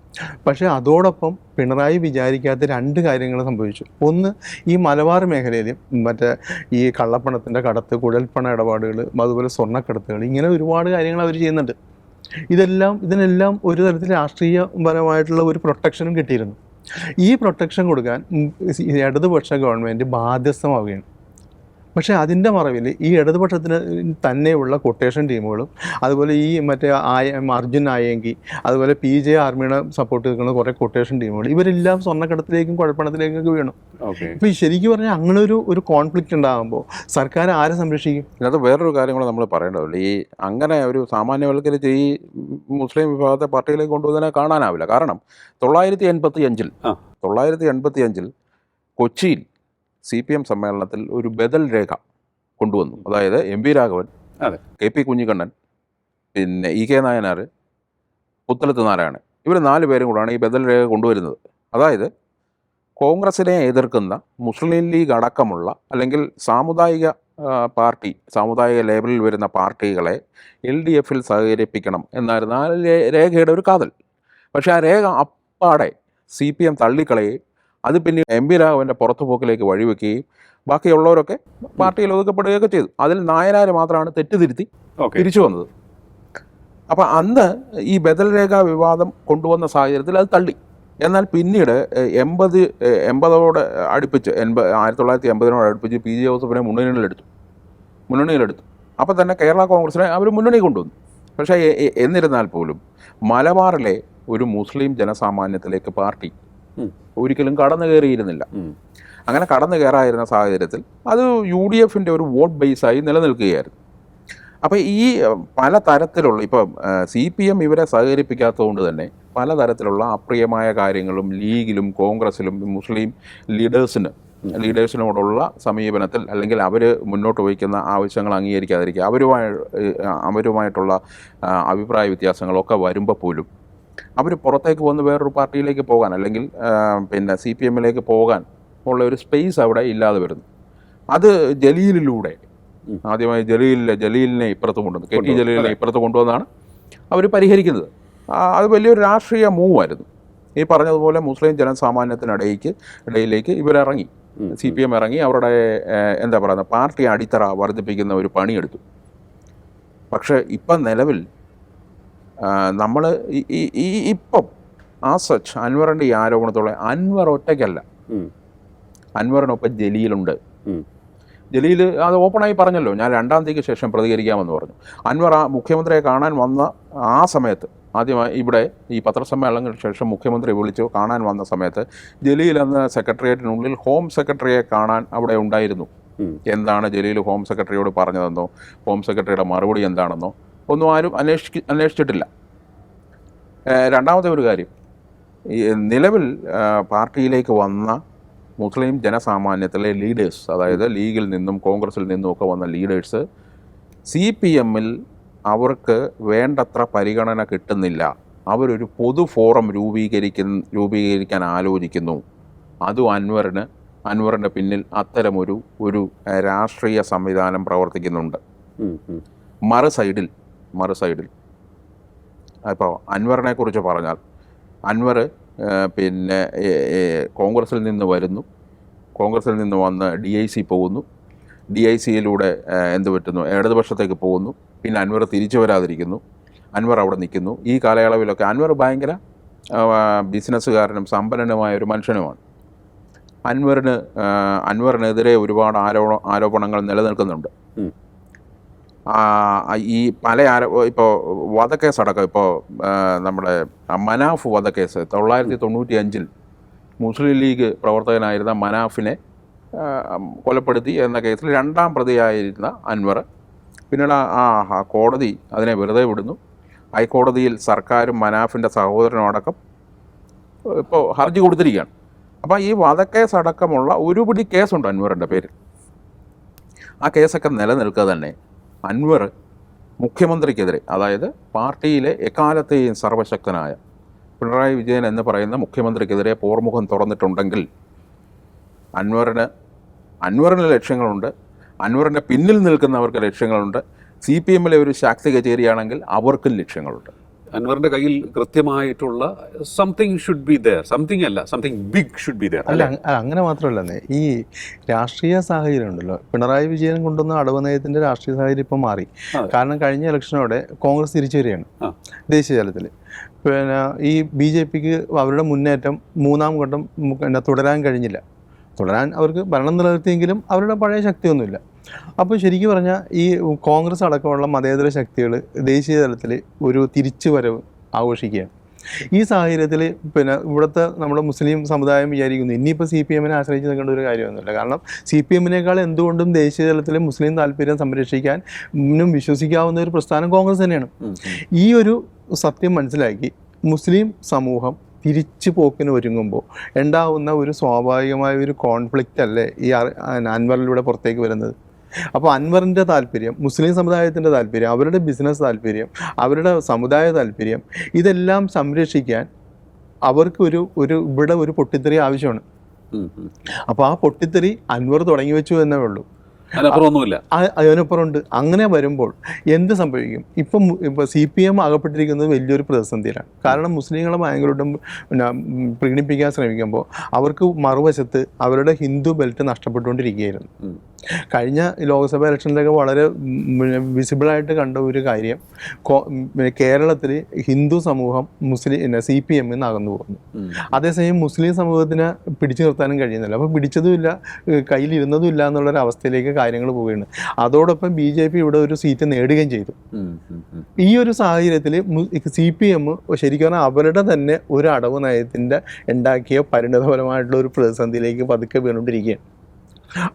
പക്ഷേ അതോടൊപ്പം പിണറായി വിചാരിക്കാത്ത രണ്ട് കാര്യങ്ങൾ സംഭവിച്ചു. ഒന്ന് ഈ മലബാർ മേഖലയിൽ മറ്റേ ഈ കള്ളപ്പണത്തിന്റെ കടത്ത് കുഴൽപ്പണ ഇടപാടുകൾ അതുപോലെ സ്വർണക്കടത്തുകൾ ഇങ്ങനെ ഒരുപാട് കാര്യങ്ങൾ അവർ ചെയ്യുന്നുണ്ട്. ഇതെല്ലാം ഇതിനെല്ലാം ഒരു തരത്തിൽ രാഷ്ട്രീയപരമായിട്ടുള്ള ഒരു പ്രൊട്ടക്ഷനും കിട്ടിയിരുന്നു. ഈ പ്രൊട്ടക്ഷൻ കൊടുക്കാൻ ഇടതുപക്ഷ ഗവൺമെന്റ് ബാധ്യസ്ഥമാവുകയാണ്. പക്ഷേ അതിന്റെ മറവിൽ ഈ ഇടതുപക്ഷത്തിന് തന്നെയുള്ള കൊട്ടേഷൻ ടീമുകളും അതുപോലെ ഈ മറ്റേ ആയ അർജുൻ ആയെങ്കി അതുപോലെ പി ജെ ആർമിയുടെ സപ്പോർട്ട് നിൽക്കുന്ന കുറേ കൊട്ടേഷൻ ടീമുകൾ ഇവരെല്ലാം സ്വർണക്കടത്തിലേക്കും കുഴപ്പണത്തിലേക്കൊക്കെ വീണു. ഓക്കെ. ഇപ്പോൾ ശരിക്കും പറഞ്ഞാൽ അങ്ങനെ ഒരു ഒരു കോൺഫ്ലിക്റ്റ് ഉണ്ടാകുമ്പോൾ സർക്കാർ ആരെ സംരക്ഷിക്കും? ഇതിനകത്ത് വേറൊരു കാര്യം കൂടെ നമ്മൾ പറയേണ്ടതുള്ളൂ ഈ അങ്ങനെ ഒരു സാമാന്യവൽക്കരിച്ച് ഈ മുസ്ലിം വിഭാഗത്തെ പാർട്ടിയിലേക്ക് കൊണ്ടുവന്നതിനെ കാണാനാവില്ല. കാരണം തൊള്ളായിരത്തി എൺപത്തി അഞ്ചിൽ ആ. തൊള്ളായിരത്തി എൺപത്തി അഞ്ചിൽ കൊച്ചിയിൽ സി പി എം സമ്മേളനത്തിൽ ഒരു ബദൽ രേഖ കൊണ്ടുവന്നു. അതായത് എം വി രാഘവൻ അതെ. കെ പി കുഞ്ഞിക്കണ്ണൻ പിന്നെ ഇ കെ നായനാർ പുത്തലത്ത് നാരായണൻ ഇവർ നാല് പേരും കൂടാണ് ഈ ബദൽ രേഖ കൊണ്ടുവരുന്നത്. അതായത് കോൺഗ്രസിനെ എതിർക്കുന്ന മുസ്ലിം ലീഗ് അടക്കമുള്ള അല്ലെങ്കിൽ സാമുദായിക പാർട്ടി സാമുദായിക ലേബലിൽ വരുന്ന പാർട്ടികളെ എൽ ഡി എഫിൽ സഹകരിപ്പിക്കണം എന്നായിരുന്നു ആ രേഖയുടെ ഒരു കാതൽ. പക്ഷേ ആ രേഖ അപ്പാടെ സി പി എം തള്ളിക്കളയുകയും അത് പിന്നെ എം പി രാഘവന്റെ പുറത്തുപോക്കിലേക്ക് വഴിവെക്കുകയും ബാക്കിയുള്ളവരൊക്കെ പാർട്ടിയിൽ ഒതുക്കപ്പെടുകയൊക്കെ ചെയ്തു. അതിൽ നായനാർ മാത്രമാണ് തെറ്റുതിരുത്തി തിരിച്ചു വന്നത്. അപ്പം അന്ന് ഈ ബദൽ രേഖ വിവാദം കൊണ്ടുവന്ന സാഹചര്യത്തിൽ അത് തള്ളി. എന്നാൽ പിന്നീട് എൺപത് എൺപതോടെ അടുപ്പിച്ച് എൺപത് ആയിരത്തി തൊള്ളായിരത്തി എൺപതിനോട് അടുപ്പിച്ച് പി ജി ജോസഫിനെ മുന്നണിയിലെടുത്തു. മുന്നണിയിലെടുത്തു. അപ്പോൾ തന്നെ കേരള കോൺഗ്രസിനെ അവർ മുന്നണി കൊണ്ടുവന്നു. പക്ഷേ എന്നിരുന്നാൽ പോലും മലബാറിലെ ഒരു മുസ്ലിം ജനസാമാന്യത്തിലേക്ക് പാർട്ടി. ഒരിക്കലും കടന്നു കയറിയിരുന്നില്ല. അങ്ങനെ കടന്നു കയറായിരുന്ന സാഹചര്യത്തിൽ അത് യു ഡി എഫിന്റെ ഒരു വോട്ട് ബേസായി നിലനിൽക്കുകയായിരുന്നു. അപ്പോൾ ഈ പല തരത്തിലുള്ള ഇപ്പം സി പി എം ഇവരെ സഹകരിപ്പിക്കാത്തതുകൊണ്ട് തന്നെ പല തരത്തിലുള്ള അപ്രിയമായ കാര്യങ്ങളും ലീഗിലും കോൺഗ്രസിലും മുസ്ലിം ലീഡേഴ്സിന് ലീഡേഴ്സിനോടുള്ള സമീപനത്തിൽ അല്ലെങ്കിൽ അവർ മുന്നോട്ട് വയ്ക്കുന്ന ആവശ്യങ്ങൾ അംഗീകരിക്കാതിരിക്കുക അവരുമായി അവരുമായിട്ടുള്ള അഭിപ്രായ വ്യത്യാസങ്ങളൊക്കെ വരുമ്പോൾ പോലും അവർ പുറത്തേക്ക് വന്ന് വേറൊരു പാർട്ടിയിലേക്ക് പോകാൻ അല്ലെങ്കിൽ പിന്നെ സി പി എമ്മിലേക്ക് പോകാൻ ഉള്ള ഒരു സ്പേസ് അവിടെ ഇല്ലാതെ വരുന്നു. അത് ജലീലിലൂടെ. ആദ്യമായി ജലീലിലെ ജലീലിനെ ഇപ്പുറത്ത് കൊണ്ടുവന്നു. കെ ടി ജലീലിനെ ഇപ്പുറത്ത് കൊണ്ടുവന്നാണ് അവർ പരിഹരിക്കുന്നത്. അത് വലിയൊരു രാഷ്ട്രീയ മൂവായിരുന്നു. ഈ പറഞ്ഞതുപോലെ മുസ്ലിം ജനസാമാന്യത്തിനിടയ്ക്ക് ഇടയിലേക്ക് ഇവരിറങ്ങി. സി പി എം ഇറങ്ങി അവരുടെ എന്താ പറയുക പാർട്ടി അടിത്തറ വർദ്ധിപ്പിക്കുന്ന ഒരു പണിയെടുത്തു. പക്ഷേ ഇപ്പം നിലവിൽ നമ്മൾ ഈ ഇപ്പം ആ സച്ച് അൻവറിന്റെ ഈ ആരോപണത്തോടെ അൻവർ ഒറ്റയ്ക്കല്ല. അൻവറിനൊപ്പം ജലീലുണ്ട്. ജലീൽ അത് ഓപ്പണായി പറഞ്ഞല്ലോ. ഞാൻ രണ്ടാം തീയതിക്ക് ശേഷം പ്രതികരിക്കാമെന്ന് പറഞ്ഞു. അൻവർ ആ മുഖ്യമന്ത്രിയെ കാണാൻ വന്ന ആ സമയത്ത് ആദ്യമായി ഇവിടെ ഈ പത്രസമ്മേളനത്തിന് ശേഷം മുഖ്യമന്ത്രി വിളിച്ചു കാണാൻ വന്ന സമയത്ത് ജലീൽ എന്ന സെക്രട്ടേറിയറ്റിനുള്ളിൽ ഹോം സെക്രട്ടറിയെ കാണാൻ അവിടെ ഉണ്ടായിരുന്നു. എന്താണ് ജലീൽ ഹോം സെക്രട്ടറിയോട് പറഞ്ഞതെന്നോ ഹോം സെക്രട്ടറിയുടെ മറുപടി എന്താണെന്നോ ഒന്നും ആരും അന്വേഷിക്ക അന്വേഷിച്ചിട്ടില്ല. രണ്ടാമത്തെ ഒരു കാര്യം. നിലവിൽ പാർട്ടിയിലേക്ക് വന്ന മുസ്ലിം ജനസാമാന്യത്തിലെ ലീഡേഴ്സ് അതായത് ലീഗിൽ നിന്നും കോൺഗ്രസിൽ നിന്നും ഒക്കെ വന്ന ലീഡേഴ്സ് സി പി എമ്മിൽ അവർക്ക് വേണ്ടത്ര പരിഗണന കിട്ടുന്നില്ല. അവരൊരു പൊതു ഫോറം രൂപീകരിക്കുന്ന രൂപീകരിക്കാൻ ആലോചിക്കുന്നു. അതും അൻവറിന് അൻവറിന്റെ പിന്നിൽ അത്തരമൊരു ഒരു രാഷ്ട്രീയ സംവിധാനം പ്രവർത്തിക്കുന്നുണ്ട്. മറു സൈഡിൽ മറു സൈഡിൽ. അപ്പോൾ അൻവറിനെ കുറിച്ച് പറഞ്ഞാൽ അൻവർ പിന്നെ കോൺഗ്രസിൽ നിന്ന് വരുന്നു. കോൺഗ്രസിൽ നിന്ന് വന്ന് ഡി ഐ സി പോകുന്നു. ഡി ഐ സിയിലൂടെ എന്ത് പറ്റുന്നു? ഇടതുപക്ഷത്തേക്ക് പോകുന്നു. പിന്നെ അൻവർ തിരിച്ചു വരാതിരിക്കുന്നു. അൻവർ അവിടെ നിൽക്കുന്നു. ഈ കാലയളവിലൊക്കെ അൻവർ ഭയങ്കര ബിസിനസ്സുകാരനും സമ്പന്നനുമായ ഒരു മനുഷ്യനുമാണ്. അൻവറിന് അൻവറിനെതിരെ ഒരുപാട് ആരോപണ ആരോപണങ്ങൾ നിലനിൽക്കുന്നുണ്ട്. ഈ പല ആര ഇപ്പോൾ വധക്കേസടക്കം ഇപ്പോൾ നമ്മുടെ മനാഫ് വധക്കേസ് തൊള്ളായിരത്തി തൊണ്ണൂറ്റി അഞ്ചിൽ മുസ്ലിം ലീഗ് പ്രവർത്തകനായിരുന്ന മനാഫിനെ കൊലപ്പെടുത്തി എന്ന കേസിൽ രണ്ടാം പ്രതിയായിരുന്ന അൻവർ. പിന്നീട് ആ- കോടതി അതിനെ വെറുതെ വിടുന്നു. ഹൈക്കോടതിയിൽ സർക്കാരും മനാഫിന്റെ സഹോദരനും അടക്കം ഇപ്പോൾ ഹർജി കൊടുത്തിരിക്കുകയാണ്. അപ്പോൾ ഈ വധക്കേസ് അടക്കമുള്ള ഒരു പിടി കേസുണ്ട് അൻവറിന്റെ പേര് ആ കേസൊക്കെ നിലനിൽക്കുക തന്നെ. അൻവർ മുഖ്യമന്ത്രിക്കെതിരെ അതായത് പാർട്ടിയിലെ എക്കാലത്തെയും സർവശക്തനായ പിണറായി വിജയൻ എന്ന് പറയുന്ന മുഖ്യമന്ത്രിക്കെതിരെ പോർമുഖം തുറന്നിട്ടുണ്ടെങ്കിൽ അൻവറിന് അൻവറിന് ലക്ഷ്യങ്ങളുണ്ട്. അൻവറിന്റെ പിന്നിൽ നിൽക്കുന്നവർക്ക് ലക്ഷ്യങ്ങളുണ്ട്. സി പി എമ്മിലെ ഒരു ശാക്തി കച്ചേരിയാണെങ്കിൽ അവർക്കും ലക്ഷ്യങ്ങളുണ്ട്. അൻവറിന്റെ കയ്യിൽ കൃത്യമായിട്ടുള്ള something should be there something അല്ല something big should be there അല്ല അങ്ങനെ മാത്രമല്ല ഈ രാഷ്ട്രീയ സാഹചര്യം ഉണ്ടല്ലോ. പിണറായി വിജയൻ കൊണ്ടുവന്ന അടവ് നയത്തിന്റെ രാഷ്ട്രീയ സാഹചര്യം ഇപ്പം മാറി. കാരണം കഴിഞ്ഞ ഇലക്ഷനോടെ കോൺഗ്രസ് തിരിച്ചു വരികയാണ് ദേശീയ തലത്തിൽ. പിന്നെ ഈ ബി ജെ പിക്ക് അവരുടെ മുന്നേറ്റം മൂന്നാം ഘട്ടം തുടരാൻ കഴിഞ്ഞില്ല. തുടരാൻ അവർക്ക് ഭരണം നിലനിർത്തിയെങ്കിലും അവരുടെ പഴയ ശക്തിയൊന്നുമില്ല. അപ്പോൾ ശരിക്കും പറഞ്ഞാൽ ഈ കോൺഗ്രസ് അടക്കമുള്ള മതേതര ശക്തികൾ ദേശീയ തലത്തിൽ ഒരു തിരിച്ചുവരവ് ആഘോഷിക്കുകയാണ്. ഈ സാഹചര്യത്തിൽ പിന്നെ ഇവിടുത്തെ നമ്മുടെ മുസ്ലിം സമുദായം വിചാരിക്കുന്നു. ഇനിയിപ്പോൾ സി പി എമ്മിനെ ആശ്രയിച്ച് നിൽക്കേണ്ട ഒരു കാര്യമൊന്നുമില്ല. കാരണം സി പി എമ്മിനേക്കാൾ എന്തുകൊണ്ടും ദേശീയ തലത്തിൽ മുസ്ലിം താല്പര്യം സംരക്ഷിക്കാൻ വിശ്വസിക്കാവുന്ന ഒരു പ്രസ്ഥാനം കോൺഗ്രസ് തന്നെയാണ്. ഈ ഒരു സത്യം മനസ്സിലാക്കി മുസ്ലിം സമൂഹം തിരിച്ചു പോക്കിന് ഒരുങ്ങുമ്പോൾ ഉണ്ടാവുന്ന ഒരു സ്വാഭാവികമായ ഒരു കോൺഫ്ലിക്റ്റ് അല്ലേ ഈ അൻവറിലൂടെ പുറത്തേക്ക് വരുന്നത്? അപ്പോൾ അൻവറിന്റെ താല്പര്യം മുസ്ലിം സമുദായത്തിന്റെ താല്പര്യം അവരുടെ ബിസിനസ് താല്പര്യം അവരുടെ സമുദായ താല്പര്യം ഇതെല്ലാം സംരക്ഷിക്കാൻ അവർക്ക് ഒരു ഒരു ഇവിടെ ഒരു പൊട്ടിത്തെറി ആവശ്യമാണ്. അപ്പോൾ ആ പൊട്ടിത്തെറി അൻവർ തുടങ്ങി വെച്ചു എന്നേ ഉള്ളൂ. അതിനപ്പുറം ഒന്നുമില്ല അതിനപ്പുറമുണ്ട്. അങ്ങനെ വരുമ്പോൾ എന്ത് സംഭവിക്കും? ഇപ്പം ഇപ്പം സി പി എം അകപ്പെട്ടിരിക്കുന്നത് വലിയൊരു പ്രതിസന്ധിയിലാണ്. കാരണം മുസ്ലിങ്ങളെ ഭയങ്കരമായിട്ടും പ്രീണിപ്പിക്കാൻ ശ്രമിക്കുമ്പോൾ അവർക്ക് മറുവശത്ത് അവരുടെ ഹിന്ദു ബെൽറ്റ് നഷ്ടപ്പെട്ടുകൊണ്ടിരിക്കുകയായിരുന്നു. കഴിഞ്ഞ ലോക്സഭ ഇലക്ഷനിലൊക്കെ വളരെ വിസിബിളായിട്ട് കണ്ട ഒരു കാര്യം കേരളത്തിൽ ഹിന്ദു സമൂഹം മുസ്ലിം പിന്നെ സി പി എമ്മിൽ നിന്ന് അകന്നു പോകുന്നു അതേസമയം മുസ്ലിം സമൂഹത്തിനെ പിടിച്ചു നിർത്താനും കഴിയുന്നില്ല അപ്പോൾ പിടിച്ചതുമില്ല കയ്യിലിരുന്നതും ഇല്ല എന്നുള്ളൊരു അവസ്ഥയിലേക്ക് കാര്യങ്ങൾ പോവുകയാണ്. അതോടൊപ്പം ബി ജെ പി ഇവിടെ ഒരു സീറ്റ് നേടുകയും ചെയ്തു. ഈ ഒരു സാഹചര്യത്തിൽ സി പി എം ശരിക്കും പറഞ്ഞാൽ അവരുടെ തന്നെ ഒരു അടവ് നയത്തിന്റെ ഉണ്ടാക്കിയ പരിണിതപരമായിട്ടുള്ള ഒരു പ്രതിസന്ധിയിലേക്ക് പതുക്കെ വീണുകൊണ്ടിരിക്കുകയാണ്.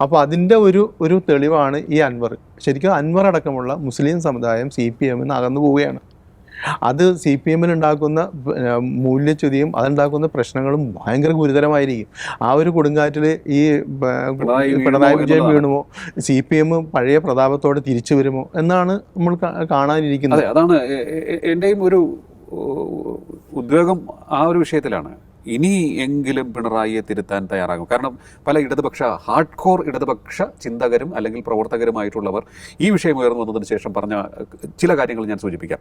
അപ്പോൾ അതിന്റെ ഒരു ഒരു തെളിവാണ് ഈ അൻവർ. ശരിക്കും അൻവർ അടക്കമുള്ള മുസ്ലിം സമുദായം സി പി എമ്മിൽ നിന്ന് അകന്നു പോവുകയാണ്. അത് സി പി എമ്മിൽ ഉണ്ടാക്കുന്ന മൂല്യച്യുതിയും അതുണ്ടാക്കുന്ന പ്രശ്നങ്ങളും ഭയങ്കര ഗുരുതരമായിരിക്കും. ആ ഒരു കൊടുങ്കാറ്റിൽ ഈ പിണറായി വിജയൻ വീണുമോ സി പി എം പഴയ പ്രതാപത്തോടെ തിരിച്ചു വരുമോ എന്നാണ് നമ്മൾ കാണാനിരിക്കുന്നത്. അതെ അതാണ് എന്റെയും ഒരു ഉദ്വേഗം ആ ഒരു വിഷയത്തിലാണ്. ഇനി എങ്കിലും പിണറായിയെ തിരുത്താൻ തയ്യാറാകും. കാരണം പല ഇടതുപക്ഷ ഹാർഡ് കോർ ഇടതുപക്ഷ ചിന്തകരും അല്ലെങ്കിൽ പ്രവർത്തകരുമായിട്ടുള്ളവർ ഈ വിഷയം ഉയർന്നു വന്നതിന് ശേഷം പറഞ്ഞ ചില കാര്യങ്ങൾ ഞാൻ സൂചിപ്പിക്കാം.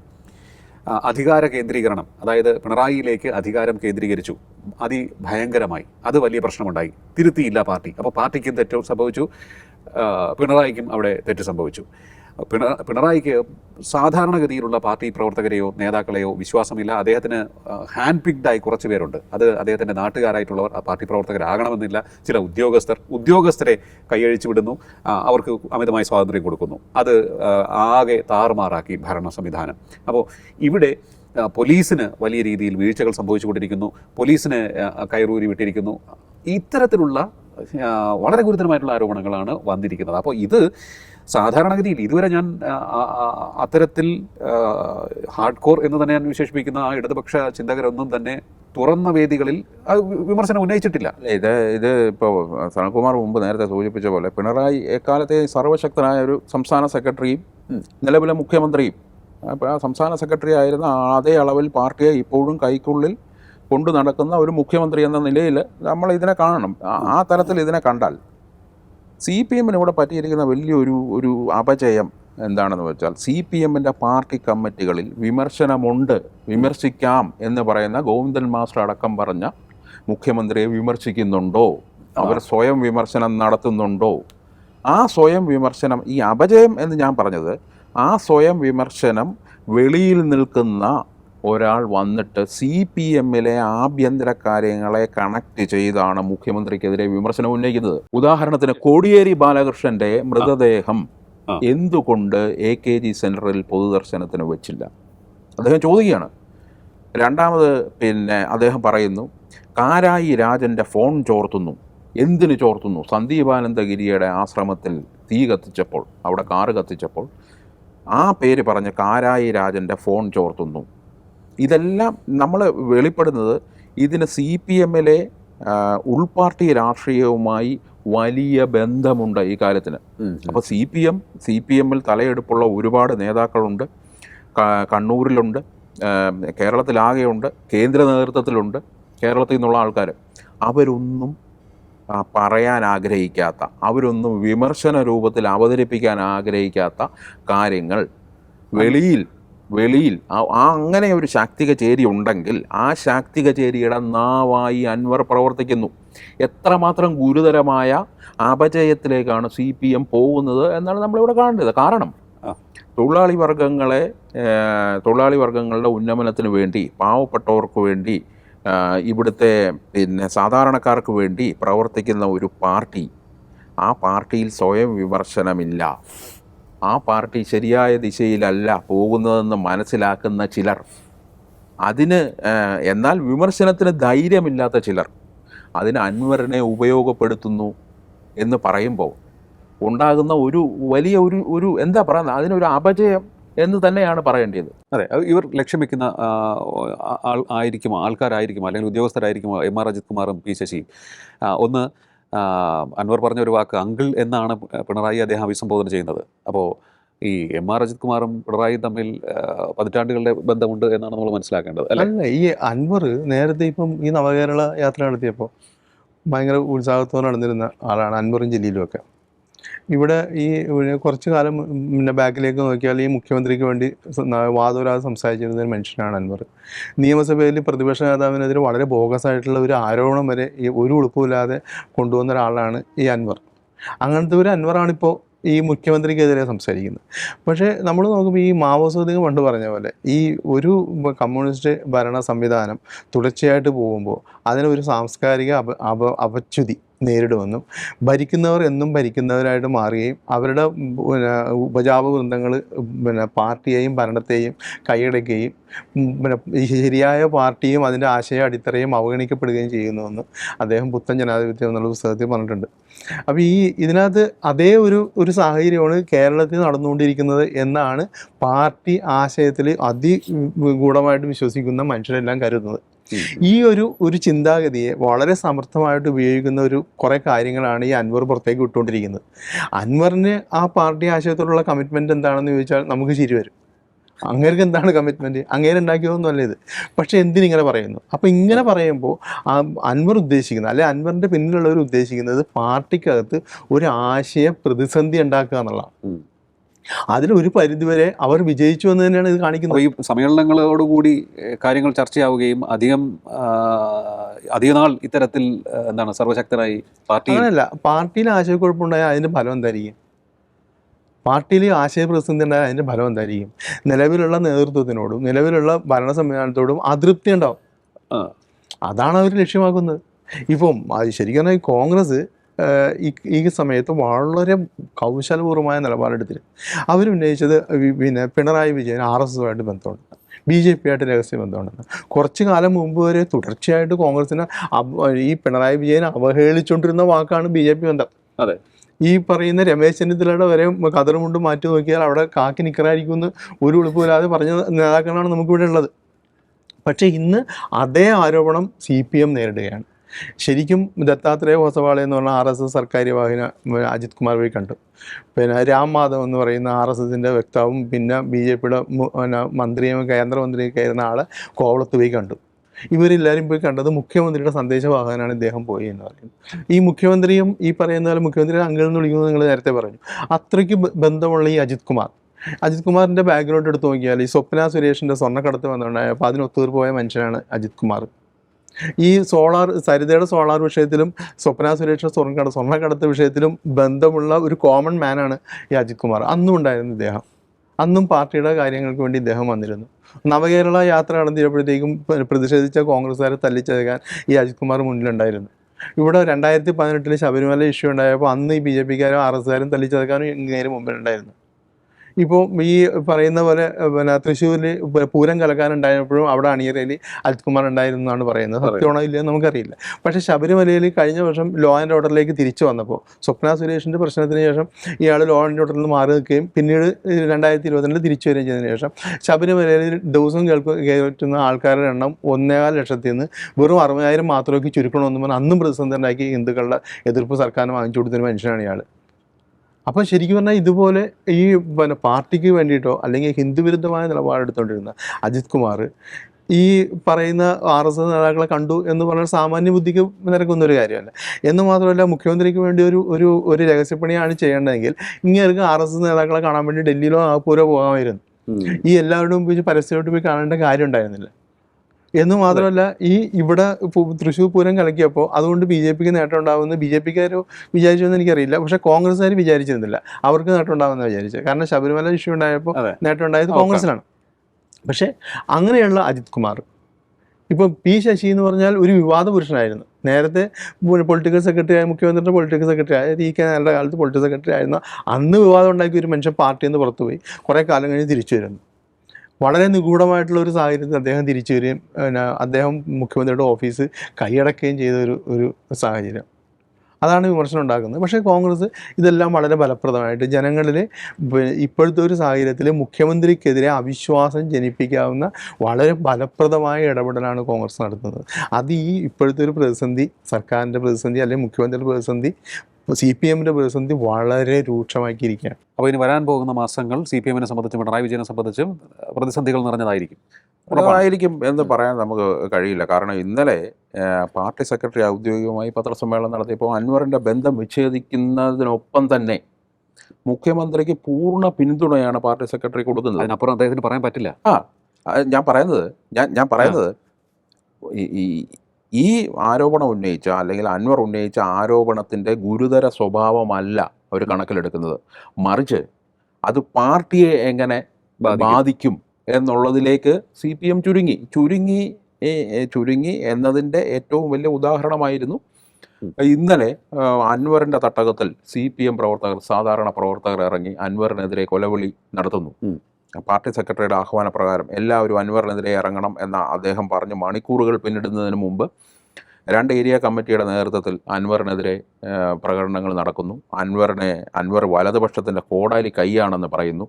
അധികാര കേന്ദ്രീകരണം അതായത് പിണറായിയിലേക്ക് അധികാരം കേന്ദ്രീകരിച്ചു. അതിഭയങ്കരമായി. അത് വലിയ പ്രശ്നമുണ്ടായി. തിരുത്തിയില്ല പാർട്ടി. അപ്പോൾ പാർട്ടിക്കും തെറ്റ് സംഭവിച്ചു. പിണറായിക്കും അവിടെ തെറ്റ് സംഭവിച്ചു. പിണ പിണറായിക്ക് സാധാരണഗതിയിലുള്ള പാർട്ടി പ്രവർത്തകരെയോ നേതാക്കളെയോ വിശ്വാസമില്ല. അദ്ദേഹത്തിന് ഹാൻഡ് പിക്ഡായി കുറച്ച് പേരുണ്ട്. അത് അദ്ദേഹത്തിന്റെ നാട്ടുകാരായിട്ടുള്ളവർ പാർട്ടി പ്രവർത്തകരാകണമെന്നില്ല. ചില ഉദ്യോഗസ്ഥർ ഉദ്യോഗസ്ഥരെ കൈയഴിച്ചു വിടുന്നു. അവർക്ക് അമിതമായ സ്വാതന്ത്ര്യം കൊടുക്കുന്നു. അത് ആകെ താറുമാറാക്കി ഭരണ സംവിധാനം. അപ്പോൾ ഇവിടെ പോലീസിന് വലിയ രീതിയിൽ വീഴ്ചകൾ സംഭവിച്ചുകൊണ്ടിരിക്കുന്നു. പോലീസിന് കയറൂരി വിട്ടിരിക്കുന്നു. ഇത്തരത്തിലുള്ള വളരെ ഗുരുതരമായിട്ടുള്ള ആരോപണങ്ങളാണ് വന്നിരിക്കുന്നത്. അപ്പോൾ ഇത് സാധാരണഗതിയിൽ ഇതുവരെ ഞാൻ അത്തരത്തിൽ ഹാർഡ് കോർ എന്ന് തന്നെ ഞാൻ വിശേഷിപ്പിക്കുന്ന ആ ഇടതുപക്ഷ ചിന്തകരൊന്നും തന്നെ തുറന്ന വേദികളിൽ വിമർശനം ഉന്നയിച്ചിട്ടില്ല. ഇത് ഇത് ഇപ്പോൾ സനൽകുമാർ മുമ്പ് നേരത്തെ സൂചിപ്പിച്ച പോലെ പിണറായി എക്കാലത്തെ സർവശക്തനായ ഒരു സംസ്ഥാന സെക്രട്ടറിയും. നിലവിലെ മുഖ്യമന്ത്രിയും. അപ്പോൾ ആ സംസ്ഥാന സെക്രട്ടറി ആയിരുന്ന അതേ അളവിൽ പാർട്ടിയെ ഇപ്പോഴും കൈക്കുള്ളിൽ കൊണ്ടു നടക്കുന്ന ഒരു മുഖ്യമന്ത്രി എന്ന നിലയിൽ നമ്മൾ ഇതിനെ കാണണം. ആ- ആ തരത്തിൽ ഇതിനെ കണ്ടാൽ സി പി എമ്മിന് ഇവിടെ പറ്റിയിരിക്കുന്ന വലിയൊരു ഒരു അപജയം എന്താണെന്ന് വെച്ചാൽ സി പി എമ്മിന്റെ പാർട്ടി കമ്മിറ്റികളിൽ വിമർശനമുണ്ട് വിമർശിക്കാം എന്ന് പറയുന്ന ഗോവിന്ദൻ മാസ്റ്റർ അടക്കം പറഞ്ഞ മുഖ്യമന്ത്രിയെ വിമർശിക്കുന്നുണ്ടോ? അവർ സ്വയം വിമർശനം നടത്തുന്നുണ്ടോ? ആ സ്വയം വിമർശനം ഈ അപജയം എന്ന് ഞാൻ പറഞ്ഞത് ആ സ്വയം വിമർശനം വെളിയിൽ നിൽക്കുന്ന ഒരാൾ വന്നിട്ട് സി പി എമ്മിലെ ആഭ്യന്തര കാര്യങ്ങളെ കണക്ട് ചെയ്താണ് മുഖ്യമന്ത്രിക്കെതിരെ വിമർശനം ഉന്നയിക്കുന്നത്. ഉദാഹരണത്തിന് കോടിയേരി ബാലകൃഷ്ണന്റെ മൃതദേഹം. എന്തുകൊണ്ട് എ കെ ജി സെന്ററിൽ പൊതുദർശനത്തിന് വെച്ചില്ല? അദ്ദേഹം ചോദിക്കുകയാണ്. രണ്ടാമത് പിന്നെ അദ്ദേഹം പറയുന്നു കാരായി രാജന്റെ ഫോൺ ചോർത്തുന്നു. എന്തിനു ചോർത്തുന്നു? സന്ദീപാനന്ദഗിരിയുടെ ആശ്രമത്തിൽ തീ കത്തിച്ചപ്പോൾ അവിടെ കാറ് കത്തിച്ചപ്പോൾ ആ പേര് പറഞ്ഞ് കാരായി രാജന്റെ ഫോൺ ചോർത്തുന്നു. ഇതെല്ലാം നമ്മൾ വെളിപ്പെടുന്നത് ഇതിന് സി പി എമ്മിലെ ഉൾപാർട്ടി രാഷ്ട്രീയവുമായി വലിയ ബന്ധമുണ്ട് ഈ കാര്യത്തിന്. അപ്പോൾ C P M C P എമ്മിൽ തലയെടുപ്പുള്ള ഒരുപാട് നേതാക്കളുണ്ട്. കണ്ണൂരിലുണ്ട്. കേരളത്തിലാകെയുണ്ട്. കേന്ദ്ര നേതൃത്വത്തിലുണ്ട്. കേരളത്തിൽ നിന്നുള്ള ആൾക്കാർ. അവരൊന്നും പറയാൻ ആഗ്രഹിക്കാത്ത അവരൊന്നും വിമർശന രൂപത്തിൽ അവതരിപ്പിക്കാൻ ആഗ്രഹിക്കാത്ത കാര്യങ്ങൾ വെളിയിൽ വെളിയിൽ ആ- അങ്ങനെ ഒരു ശാക്തിക ചേരി ഉണ്ടെങ്കിൽ ആ ശാക്തിക ചേരിയുടെ നാവായി അൻവർ പ്രവർത്തിക്കുന്നു. എത്രമാത്രം ഗുരുതരമായ അപജയത്തിലേക്കാണ് സി പി എം പോകുന്നത് എന്നാണ് നമ്മളിവിടെ കാണേണ്ടത് കാരണം. തൊഴിലാളി വർഗങ്ങളെ തൊഴിലാളി വർഗങ്ങളുടെ ഉന്നമനത്തിന് വേണ്ടി പാവപ്പെട്ടവർക്ക് വേണ്ടി ഇവിടുത്തെ പിന്നെ സാധാരണക്കാർക്ക് വേണ്ടി പ്രവർത്തിക്കുന്ന ഒരു പാർട്ടി ആ പാർട്ടിയിൽ സ്വയം വിമർശനമില്ല. ആ പാർട്ടി ശരിയായ ദിശയിലല്ല പോകുന്നതെന്ന് മനസ്സിലാക്കുന്ന ചിലർ. അതിന് എന്നാൽ വിമർശനത്തിന് ധൈര്യമില്ലാത്ത ചിലർ അതിന് അൻവറിനെ ഉപയോഗപ്പെടുത്തുന്നു എന്ന് പറയുമ്പോൾ ഉണ്ടാകുന്ന ഒരു വലിയ ഒരു ഒരു എന്താ പറയുന്നത്? അതിനൊരു അപജയം എന്ന് തന്നെയാണ് പറയേണ്ടത് അതെ ഇവർ ലക്ഷ്യം വെക്കുന്ന ആൾ ആയിരിക്കുമോ? ആൾക്കാരായിരിക്കുമോ? അല്ലെങ്കിൽ ഉദ്യോഗസ്ഥരായിരിക്കുമോ? എം ആർ അജിത് കുമാറും പി ശശിയും. ഒന്ന് അൻവർ പറഞ്ഞ ഒരു വാക്ക് അങ്കിൾ എന്നാണ് പിണറായി അദ്ദേഹം അഭിസംബോധന ചെയ്യുന്നത്. അപ്പോൾ ഈ എം ആർ അജിത് കുമാറും പിണറായി തമ്മിൽ പതിറ്റാണ്ടുകളുടെ ബന്ധമുണ്ട് എന്നാണ് നമ്മൾ മനസ്സിലാക്കേണ്ടത് അല്ല? ഈ അൻവർ നേരത്തെ ഇപ്പം ഈ നവകേരള യാത്ര നടത്തിയപ്പോൾ ഭയങ്കര ഉത്സാഹത്തോടെ നടന്നിരുന്ന ആളാണ് അൻവറും ജലീലും ഒക്കെ. ഇവിടെ ഈ കുറച്ചു കാലം പിന്നെ ബാക്കിലേക്ക് നോക്കിയാൽ ഈ മുഖ്യമന്ത്രിക്ക് വേണ്ടി വാദവരാതെ സംസാരിച്ചിരുന്ന ഒരു മനുഷ്യനാണ് അൻവർ. നിയമസഭയിൽ പ്രതിപക്ഷ നേതാവിനെതിരെ വളരെ ബോഗസ് ആയിട്ടുള്ള ഒരു ആരോപണം വരെ ഈ ഒരു ഉളുപ്പുമില്ലാതെ കൊണ്ടുവന്ന ഒരാളാണ് ഈ അൻവർ. അങ്ങനത്തെ ഒരു അൻവറാണിപ്പോൾ ഈ മുഖ്യമന്ത്രിക്കെതിരെ സംസാരിക്കുന്നത്. പക്ഷേ നമ്മൾ നോക്കുമ്പോൾ ഈ മാവോസ്വാദികൾ പണ്ട് പറഞ്ഞ പോലെ ഈ ഒരു കമ്മ്യൂണിസ്റ്റ് ഭരണ സംവിധാനം തുടർച്ചയായിട്ട് പോകുമ്പോൾ അതിനൊരു സാംസ്കാരിക അപ അപ അപച്യുതി നേരിടുമെന്നും ഭരിക്കുന്നവർ എന്നും ഭരിക്കുന്നവരായിട്ട് മാറുകയും അവരുടെ ഉപജാപ വൃന്ദങ്ങൾ പിന്നെ പാർട്ടിയെയും ഭരണത്തെയും കൈയടക്കുകയും പിന്നെ ശരിയായ പാർട്ടിയും അതിന്റെ ആശയ അടിത്തറയും അവഗണിക്കപ്പെടുകയും ചെയ്യുന്നുവെന്ന് അദ്ദേഹം പുത്തൻ ജനാധിപത്യം എന്നുള്ള പുസ്തകത്തിൽ പറഞ്ഞിട്ടുണ്ട്. അപ്പോൾ ഈ ഇതിനകത്ത് അതേ ഒരു ഒരു സാഹചര്യമാണ് കേരളത്തിൽ നടന്നുകൊണ്ടിരിക്കുന്നത് എന്നാണ് പാർട്ടി ആശയത്തിൽ അതിഗൂഢമായിട്ട് വിശ്വസിക്കുന്ന മനുഷ്യരെല്ലാം കരുതുന്നത്. ഈ ഒരു ഒരു ചിന്താഗതിയെ വളരെ സമർത്ഥമായിട്ട് ഉപയോഗിക്കുന്ന ഒരു കുറേ കാര്യങ്ങളാണ് ഈ അൻവർ പുറത്തേക്ക് വിട്ടുകൊണ്ടിരിക്കുന്നത്. അൻവറിന് ആ പാർട്ടി ആശയത്തോടുള്ള കമ്മിറ്റ്മെന്റ് എന്താണെന്ന് ചോദിച്ചാൽ നമുക്ക് ശരി വരും. അങ്ങേർക്ക് എന്താണ് കമ്മിറ്റ്മെന്റ് അങ്ങേര് ഉണ്ടാക്കിയതൊന്നുമല്ല ഇത്. പക്ഷേ എന്തിനിങ്ങനെ പറയുന്നു? അപ്പോൾ ഇങ്ങനെ പറയുമ്പോൾ അൻവർ ഉദ്ദേശിക്കുന്നത് അല്ലെ അൻവറിന്റെ പിന്നിലുള്ളവർ ഉദ്ദേശിക്കുന്നത് പാർട്ടിക്കകത്ത് ഒരു ആശയ പ്രതിസന്ധി ഉണ്ടാക്കുക എന്നുള്ളതാണ്. അതിൽ ഒരു പരിധിവരെ അവർ വിജയിച്ചു എന്ന് തന്നെയാണ് ഇത് കാണിക്കുന്നത്. ഈ സമ്മേളനങ്ങളോടുകൂടി കാര്യങ്ങൾ ചർച്ചയാവുകയും അധികം അധികനാൾ ഇത്തരത്തിൽ എന്താണ് സർവശക്തനായി പാർട്ടി അങ്ങനെയല്ല. പാർട്ടിയിൽ ആശയക്കുഴപ്പമുണ്ടായാൽ അതിന്റെ ഫലം എന്തായിരിക്കും? പാർട്ടിയിൽ ആശയപ്രതിസന്ധി ഉണ്ടായാൽ അതിന്റെ ഫലം എന്തായിരിക്കും? നിലവിലുള്ള നേതൃത്വത്തിനോടും നിലവിലുള്ള ഭരണ സംവിധാനത്തോടും അതൃപ്തി ഉണ്ടാവും. അതാണ് അവർ ലക്ഷ്യമാക്കുന്നത്. ഇപ്പം അത് ശരിക്കും പറഞ്ഞാൽ ഈ കോൺഗ്രസ് ഈ ഈ സമയത്ത് വളരെ കൗശലപൂർവമായ നിലപാടെടുത്തിട്ട് അവർ ഉന്നയിച്ചത് പിന്നെ പിണറായി വിജയൻ ആർ എസ് എസുമായിട്ട് ബന്ധമുണ്ട് ബി ജെ പി ആയിട്ട് രഹസ്യ ബന്ധമുണ്ടെന്ന് കുറച്ച് കാലം മുമ്പ് വരെ തുടർച്ചയായിട്ട് കോൺഗ്രസിനെ ഈ പിണറായി വിജയനെ അവഹേളിച്ചുകൊണ്ടിരുന്ന വാക്കാണ് ബി ജെ പി ബന്ധം. അതെ. ഈ പറയുന്ന രമേശ് ചെന്നിത്തലയുടെ വരെ കതറുമുണ്ട് മാറ്റി നോക്കിയാൽ അവിടെ കാക്കി നിക്കറായിരിക്കും എന്ന് ഒരു ഉളുപ്പില്ലാതെ പറഞ്ഞ നേതാക്കളാണ് നമുക്കിവിടെ ഉള്ളത്. പക്ഷേ ഇന്ന് അതേ ആരോപണം സി പി എം നേരിടുകയാണ്. ശരിക്കും ദത്താത്രേയ ഹോസവാള എന്ന് പറഞ്ഞ ആർ എസ് എസ് സർക്കാർ വാഹന അജിത് കുമാർ വഴി കണ്ടു. പിന്നെ രാം മാധവ് എന്ന് പറയുന്ന ആർ എസ് എസിന്റെ വക്താവും പിന്നെ ബി ജെ പിയുടെ മന്ത്രിയും കേന്ദ്രമന്ത്രിയൊക്കെ ആയിരുന്ന ആളെ കോവളത്ത് പോയി കണ്ടു. ഇവരെല്ലാവരും പോയി കണ്ടത് മുഖ്യമന്ത്രിയുടെ സന്ദേശവാഹകനാണ് ഇദ്ദേഹം പോയി എന്ന് പറയുന്നത് ഈ മുഖ്യമന്ത്രിയും ഈ പറയുന്ന പോലെ മുഖ്യമന്ത്രിയുടെ അങ്കിൾ എന്ന് വിളിക്കുന്നത് നിങ്ങൾ നേരത്തെ പറഞ്ഞു. അത്രയ്ക്ക് ബന്ധമുള്ള ഈ അജിത് കുമാർ. അജിത് കുമാറിന്റെ ബാക്ക്ഗ്രൗണ്ട് എടുത്ത് നോക്കിയാൽ ഈ സ്വപ്ന സുരേഷിന്റെ സ്വർണക്കടത്ത് വന്നിട്ടുണ്ടായപ്പോൾ അതിന് ഒത്തുതീർപ്പ് പോയ മനുഷ്യനാണ് അജിത് കുമാർ. ഈ സോളാർ സരിതയുടെ സോളാർ വിഷയത്തിലും സ്വപ്ന സുരേഷ സ്വർണക്കട സ്വർണക്കടത്ത് വിഷയത്തിലും ബന്ധമുള്ള ഒരു കോമൺ മാനാണ് ഈ അജിത് കുമാർ. അന്നും ഉണ്ടായിരുന്നു ഇദ്ദേഹം. അന്നും പാർട്ടിയുടെ കാര്യങ്ങൾക്ക് വേണ്ടി ഇദ്ദേഹം വന്നിരുന്നു. നവകേരള യാത്ര നടത്തിയപ്പോഴത്തേക്കും പ്ര- പ്രതിഷേധിച്ച കോൺഗ്രസ്സുകാരെ തല്ലിച്ചതക്കാൻ ഈ അജിത് കുമാർ മുന്നിലുണ്ടായിരുന്നു. ഇവിടെ രണ്ടായിരത്തി പതിനെട്ടിൽ ശബരിമല ഇഷ്യൂ ഉണ്ടായപ്പോൾ അന്ന് ഈ ബി ജെ പിക്കാരും ആർ എസ് കാരും നേരെ മുമ്പിലുണ്ടായിരുന്നു. ഇപ്പോൾ ഈ പറയുന്ന പോലെ പിന്നെ തൃശ്ശൂരിൽ പൂരം കലക്കാനുണ്ടായപ്പോഴും അവിടെ അണിയറയിൽ അജിത് കുമാർ ഉണ്ടായിരുന്നു എന്നാണ് പറയുന്നത്. സത്യമാണോ ഇല്ലയോ നമുക്കറിയില്ല. പക്ഷേ ശബരിമലയിൽ കഴിഞ്ഞ വർഷം ലോ ആൻഡ് ഓർഡറിലേക്ക് തിരിച്ചു വന്നപ്പോൾ സ്വപ്ന സുരേഷിന്റെ പ്രശ്നത്തിന് ശേഷം ഇയാൾ ലോ ആൻഡ് ഓർഡറിൽ നിന്ന് മാറി നിൽക്കുകയും പിന്നീട് രണ്ടായിരത്തി ഇരുപത്തിരണ്ടിൽ തിരിച്ചു വരികയും ചെയ്തതിന് ശേഷം ശബരിമലയിൽ ദിവസം കേൾക്കുക കയറ്റുന്ന ആൾക്കാരുടെ എണ്ണം ഒന്നേകാൽ ലക്ഷത്തിൽ നിന്ന് വെറും അറുപതിനായിരം മാത്രമേക്ക് ചുരുക്കണമെന്ന് പറഞ്ഞാൽ അന്നും പ്രതിസന്ധി ഉണ്ടാക്കി ഹിന്ദുക്കളുടെ എതിർപ്പ് സർക്കാരിന് വാങ്ങിച്ചു കൊടുത്തൊരു മനുഷ്യനാണ് ഇയാൾ അപ്പം ശരിക്കും പറഞ്ഞാൽ ഇതുപോലെ ഈ പിന്നെ പാർട്ടിക്ക് വേണ്ടിയിട്ടോ അല്ലെങ്കിൽ ഹിന്ദുവിരുദ്ധമായ നിലപാടെടുത്തുകൊണ്ടിരുന്ന അജിത് കുമാർ ഈ പറയുന്ന ആർ എസ് എസ് നേതാക്കളെ കണ്ടു എന്ന് പറഞ്ഞാൽ സാമാന്യ ബുദ്ധിക്ക് നിരക്കുന്ന ഒരു കാര്യമല്ല. എന്ന് മാത്രമല്ല മുഖ്യമന്ത്രിക്ക് വേണ്ടി ഒരു ഒരു ഒരു രഹസ്യപ്പണിയാണ് ചെയ്യേണ്ടതെങ്കിൽ ഇങ്ങനെ ആർ എസ് എസ് നേതാക്കളെ കാണാൻ വേണ്ടി ഡൽഹിയിലോ നാഗ്പൂരോ പോകാമായിരുന്നു. ഈ എല്ലാവരുടെയും മുമ്പ് പരസ്യമായിട്ട് പോയി കാണേണ്ട കാര്യം ഉണ്ടായിരുന്നില്ല. എന്ന് മാത്രമല്ല ഈ ഇവിടെ തൃശ്ശൂർ പൂരം കലക്കിയപ്പോൾ അതുകൊണ്ട് ബി ജെ പിക്ക് നേട്ടം ഉണ്ടാവുമെന്ന് ബി ജെ പിക്കാരോ വിചാരിച്ചെന്ന് എനിക്കറിയില്ല. പക്ഷെ കോൺഗ്രസ്സുകാർ വിചാരിച്ചിരുന്നില്ല. അവർക്ക് നേട്ടം ഉണ്ടാവുമെന്ന് വിചാരിച്ചു. കാരണം ശബരിമല ഇഷ്യൂ ഉണ്ടായപ്പോൾ. നേട്ടം ഉണ്ടായത്. കോൺഗ്രസിലാണ് പക്ഷേ അങ്ങനെയുള്ള അജിത് കുമാർ ഇപ്പം പി ശശി എന്ന് പറഞ്ഞാൽ ഒരു വിവാദ പുരുഷനായിരുന്നു. നേരത്തെ പൊളിറ്റിക്കൽ സെക്രട്ടറി ആയ മുഖ്യമന്ത്രിയുടെ പൊളിറ്റിക്കൽ സെക്രട്ടറി ആയ ഈ കെ നായരുടെ കാലത്ത് പൊളിറ്റിക്കൽ സെക്രട്ടറി ആയിരുന്ന അന്ന് വിവാദം ഉണ്ടാക്കിയ ഒരു മനുഷ്യൻ പാർട്ടിയിൽ നിന്ന് പുറത്തുപോയി. കുറേ കാലം കഴിഞ്ഞ് തിരിച്ചു വരുന്നു. വളരെ നിഗൂഢമായിട്ടുള്ള ഒരു സാഹചര്യത്തിൽ അദ്ദേഹം തിരിച്ചു വരികയും അദ്ദേഹം മുഖ്യമന്ത്രിയുടെ ഓഫീസ് കൈയടക്കുകയും ചെയ്ത ഒരു ഒരു സാഹചര്യം. അതാണ് വിമർശനം ഉണ്ടാക്കുന്നത്. പക്ഷേ കോൺഗ്രസ് ഇതെല്ലാം വളരെ ഫലപ്രദമായിട്ട് ജനങ്ങളിൽ ഇപ്പോഴത്തെ ഒരു സാഹചര്യത്തിൽ മുഖ്യമന്ത്രിക്കെതിരെ അവിശ്വാസം ജനിപ്പിക്കാവുന്ന വളരെ ഫലപ്രദമായ ഇടപെടലാണ് കോൺഗ്രസ് നടത്തുന്നത്. അത് ഈ ഇപ്പോഴത്തെ ഒരു പ്രതിസന്ധി സർക്കാരിന്റെ പ്രതിസന്ധി അല്ലെങ്കിൽ മുഖ്യമന്ത്രിയുടെ പ്രതിസന്ധി സി പി എമ്മിന്റെ പ്രതിസന്ധി വളരെ രൂക്ഷമാക്കിയിരിക്കുകയാണ്. അപ്പോൾ ഇനി വരാൻ പോകുന്ന മാസങ്ങൾ സി പി എമ്മിനെ സംബന്ധിച്ചും പിണറായി വിജയനെ സംബന്ധിച്ചും പ്രതിസന്ധികൾ നിറഞ്ഞതായിരിക്കും. ായിരിക്കും എന്ന് പറയാൻ നമുക്ക് കഴിയില്ല. കാരണം ഇന്നലെ പാർട്ടി സെക്രട്ടറി ഔദ്യോഗികമായി പത്രസമ്മേളനം നടത്തിയപ്പോൾ അൻവറിന്റെ ബന്ധം വിച്ഛേദിക്കുന്നതിനൊപ്പം തന്നെ മുഖ്യമന്ത്രിക്ക് പൂർണ പിന്തുണയാണ് പാർട്ടി സെക്രട്ടറി കൊടുക്കുന്നത്. അതിനപ്പുറം അദ്ദേഹത്തിന് പറയാൻ പറ്റില്ല. ആ ഞാൻ പറയുന്നത് ഞാൻ ഞാൻ പറയുന്നത് ഈ- ഈ ആരോപണം ഉന്നയിച്ച അല്ലെങ്കിൽ അൻവർ ഉന്നയിച്ച ആരോപണത്തിന്റെ ഗുരുതര സ്വഭാവമല്ല അവർ കണക്കിലെടുക്കുന്നത് മറിച്ച് അത് പാർട്ടിയെ എങ്ങനെ ബാധിക്കും. എന്നുള്ളതിലേക്ക് സി പി എം ചുരുങ്ങി ചുരുങ്ങി ചുരുങ്ങി എന്നതിന്റെ ഏറ്റവും വലിയ ഉദാഹരണമായിരുന്നു ഇന്നലെ അൻവറിന്റെ തട്ടകത്തിൽ സി പി എം പ്രവർത്തകർ സാധാരണ പ്രവർത്തകർ ഇറങ്ങി അൻവറിനെതിരെ കൊലവിളി നടത്തുന്നു. പാർട്ടി സെക്രട്ടറിയുടെ ആഹ്വാനപ്രകാരം എല്ലാവരും അൻവറിനെതിരെ ഇറങ്ങണം എന്ന അദ്ദേഹം പറഞ്ഞു മണിക്കൂറുകൾ പിന്നിടുന്നതിന് മുമ്പ് രണ്ട് ഏരിയ കമ്മിറ്റിയുടെ നേതൃത്വത്തിൽ അൻവറിനെതിരെ പ്രകടനങ്ങൾ നടക്കുന്നു. അൻവറിനെ അൻവർ വലതുപക്ഷത്തിന്റെ കോടാലി കൈയാണെന്ന് പറയുന്നു.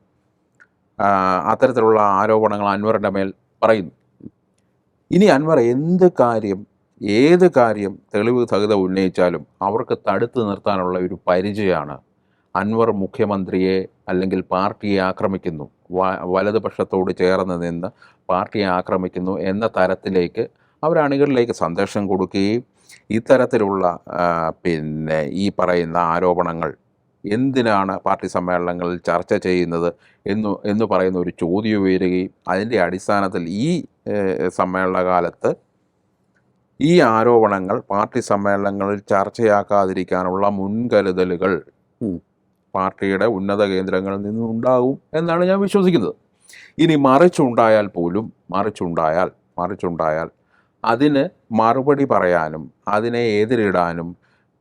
അത്തരത്തിലുള്ള ആരോപണങ്ങൾ അൻവറിന്റെ മേൽ പറയുന്നു. ഇനി അൻവർ എന്ത് കാര്യം ഏത് കാര്യം തെളിവ് സഹിതം ഉന്നയിച്ചാലും അവർക്ക് തടുത്തു നിർത്താനുള്ള ഒരു പരിചയമാണ് അൻവർ മുഖ്യമന്ത്രിയെ അല്ലെങ്കിൽ പാർട്ടിയെ ആക്രമിക്കുന്നു വലതുപക്ഷത്തോട് ചേർന്ന് നിന്ന് പാർട്ടിയെ ആക്രമിക്കുന്നു എന്ന തരത്തിലേക്ക് അവർ അണികളിലേക്ക് സന്ദേശം കൊടുക്കുകയും ഇത്തരത്തിലുള്ള പിന്നെ ഈ പറയുന്ന ആരോപണങ്ങൾ എന്തിനാണ് പാർട്ടി സമ്മേളനങ്ങളിൽ ചർച്ച ചെയ്യുന്നത് എന്നു എന്ന് പറയുന്ന ഒരു ചോദ്യം ഉയരുകയും അതിന്റെ അടിസ്ഥാനത്തിൽ ഈ സമ്മേളനകാലത്ത് സമ്മേളന കാലത്ത് ഈ ആരോപണങ്ങൾ പാർട്ടി സമ്മേളനങ്ങളിൽ ചർച്ചയാക്കാതിരിക്കാനുള്ള മുൻകരുതലുകൾ. പാർട്ടിയുടെ ഉന്നത കേന്ദ്രങ്ങളിൽ നിന്നും ഉണ്ടാകും എന്നാണ് ഞാൻ വിശ്വസിക്കുന്നത്. ഇനി മറിച്ചുണ്ടായാൽ പോലും മറിച്ചുണ്ടായാൽ മറിച്ചുണ്ടായാൽ അതിന് മറുപടി പറയാനും അതിനെ എതിരിടാനും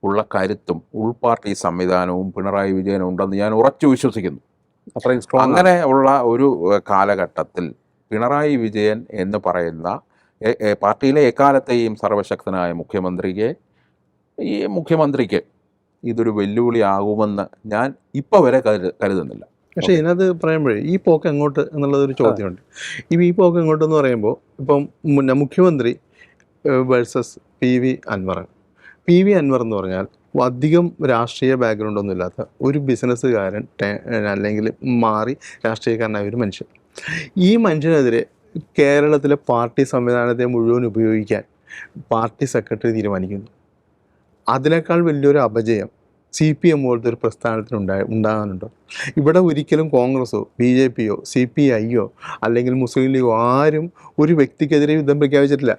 ഉള്ള കരുത്തും ഉൾപാർട്ടി സംവിധാനവും പിണറായി വിജയനും ഉണ്ടെന്ന് ഞാൻ ഉറച്ചു വിശ്വസിക്കുന്നു. അങ്ങനെ ഉള്ള ഒരു കാലഘട്ടത്തിൽ പിണറായി വിജയൻ എന്ന് പറയുന്ന പാർട്ടിയിലെ എക്കാലത്തെയും സർവശക്തനായ മുഖ്യമന്ത്രിക്ക് ഈ മുഖ്യമന്ത്രിക്ക് ഇതൊരു വെല്ലുവിളിയാകുമെന്ന് ഞാൻ ഇപ്പോൾ വരെ കരുതുന്നില്ല. പക്ഷേ ഇതിനകത്ത് പറയുമ്പോഴേ ഈ പോക്ക് എങ്ങോട്ട് എന്നുള്ളതൊരു ചോദ്യമുണ്ട്. ഇപ്പം ഈ പോക്ക് എങ്ങോട്ടെന്ന് പറയുമ്പോൾ ഇപ്പം മുന്നേ മുഖ്യമന്ത്രി versus P V Anvar. P V Anvar എന്ന് പറഞ്ഞാൽ അധികം രാഷ്ട്രീയ ബാക്ക്ഗ്രൗണ്ട് ഒന്നും ഇല്ലാത്ത ഒരു ബിസിനസ്സുകാരൻ അല്ലെങ്കിൽ മാറി രാഷ്ട്രീയക്കാരനായ ഒരു മനുഷ്യൻ. ഈ മനുഷ്യനെതിരെ കേരളത്തിലെ പാർട്ടി സംവിധാനത്തെ മുഴുവൻ ഉപയോഗിക്കാൻ പാർട്ടി സെക്രട്ടറി തീരുമാനിക്കുന്നു. അതിനേക്കാൾ വലിയൊരു അപജയം സി പി എം പോലത്തെ ഒരു പ്രസ്ഥാനത്തിന് ഉണ്ടായി ഉണ്ടാകാനുണ്ടോ? ഇവിടെ ഒരിക്കലും കോൺഗ്രസോ ബി ജെ പിയോ സി പി ഐയോ അല്ലെങ്കിൽ മുസ്ലിം ലീഗോ ആരും ഒരു വ്യക്തിക്കെതിരെ യുദ്ധം പ്രഖ്യാപിച്ചിട്ടില്ല.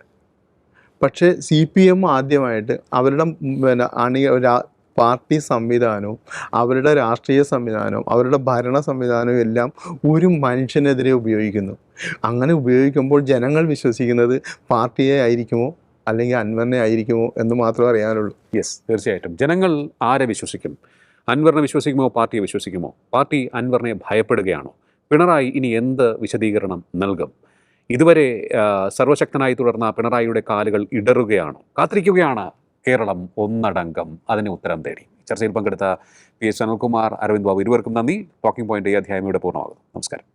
പക്ഷേ സി പി എം ആദ്യമായിട്ട് അവരുടെ പിന്നെ അണി രാ- പാർട്ടി സംവിധാനവും അവരുടെ രാഷ്ട്രീയ സംവിധാനവും അവരുടെ ഭരണ സംവിധാനവും എല്ലാം ഒരു മനുഷ്യനെതിരെ ഉപയോഗിക്കുന്നു. അങ്ങനെ ഉപയോഗിക്കുമ്പോൾ ജനങ്ങൾ വിശ്വസിക്കുന്നത് പാർട്ടിയെ ആയിരിക്കുമോ? അല്ലെങ്കിൽ അൻവറിനെ ആയിരിക്കുമോ എന്ന് മാത്രമേ അറിയാനുള്ളൂ. യെസ് തീർച്ചയായിട്ടും. ജനങ്ങൾ ആരെ വിശ്വസിക്കും? അൻവറിനെ വിശ്വസിക്കുമോ? പാർട്ടിയെ വിശ്വസിക്കുമോ? പാർട്ടി അൻവറിനെ ഭയപ്പെടുകയാണോ? പിണറായി ഇനി എന്ത് വിശദീകരണം നൽകും? ഇതുവരെ സർവശക്തനായി തുടർന്ന പിണറായിയുടെ കാലുകൾ ഇടറുകയാണോ? കാത്തിരിക്കുകയാണ് കേരളം ഒന്നടങ്കം. അതിന് ഉത്തരം തേടി. ചർച്ചയിൽ പങ്കെടുത്ത പി എസ് അനിൽകുമാർ അരവിന്ദ് ബാബു ഇരുവർക്കും നന്ദി. ടോക്കിംഗ് പോയിന്റ് ഈ അധ്യായം ഇവിടെ പൂർണമാകുന്നു. നമസ്കാരം.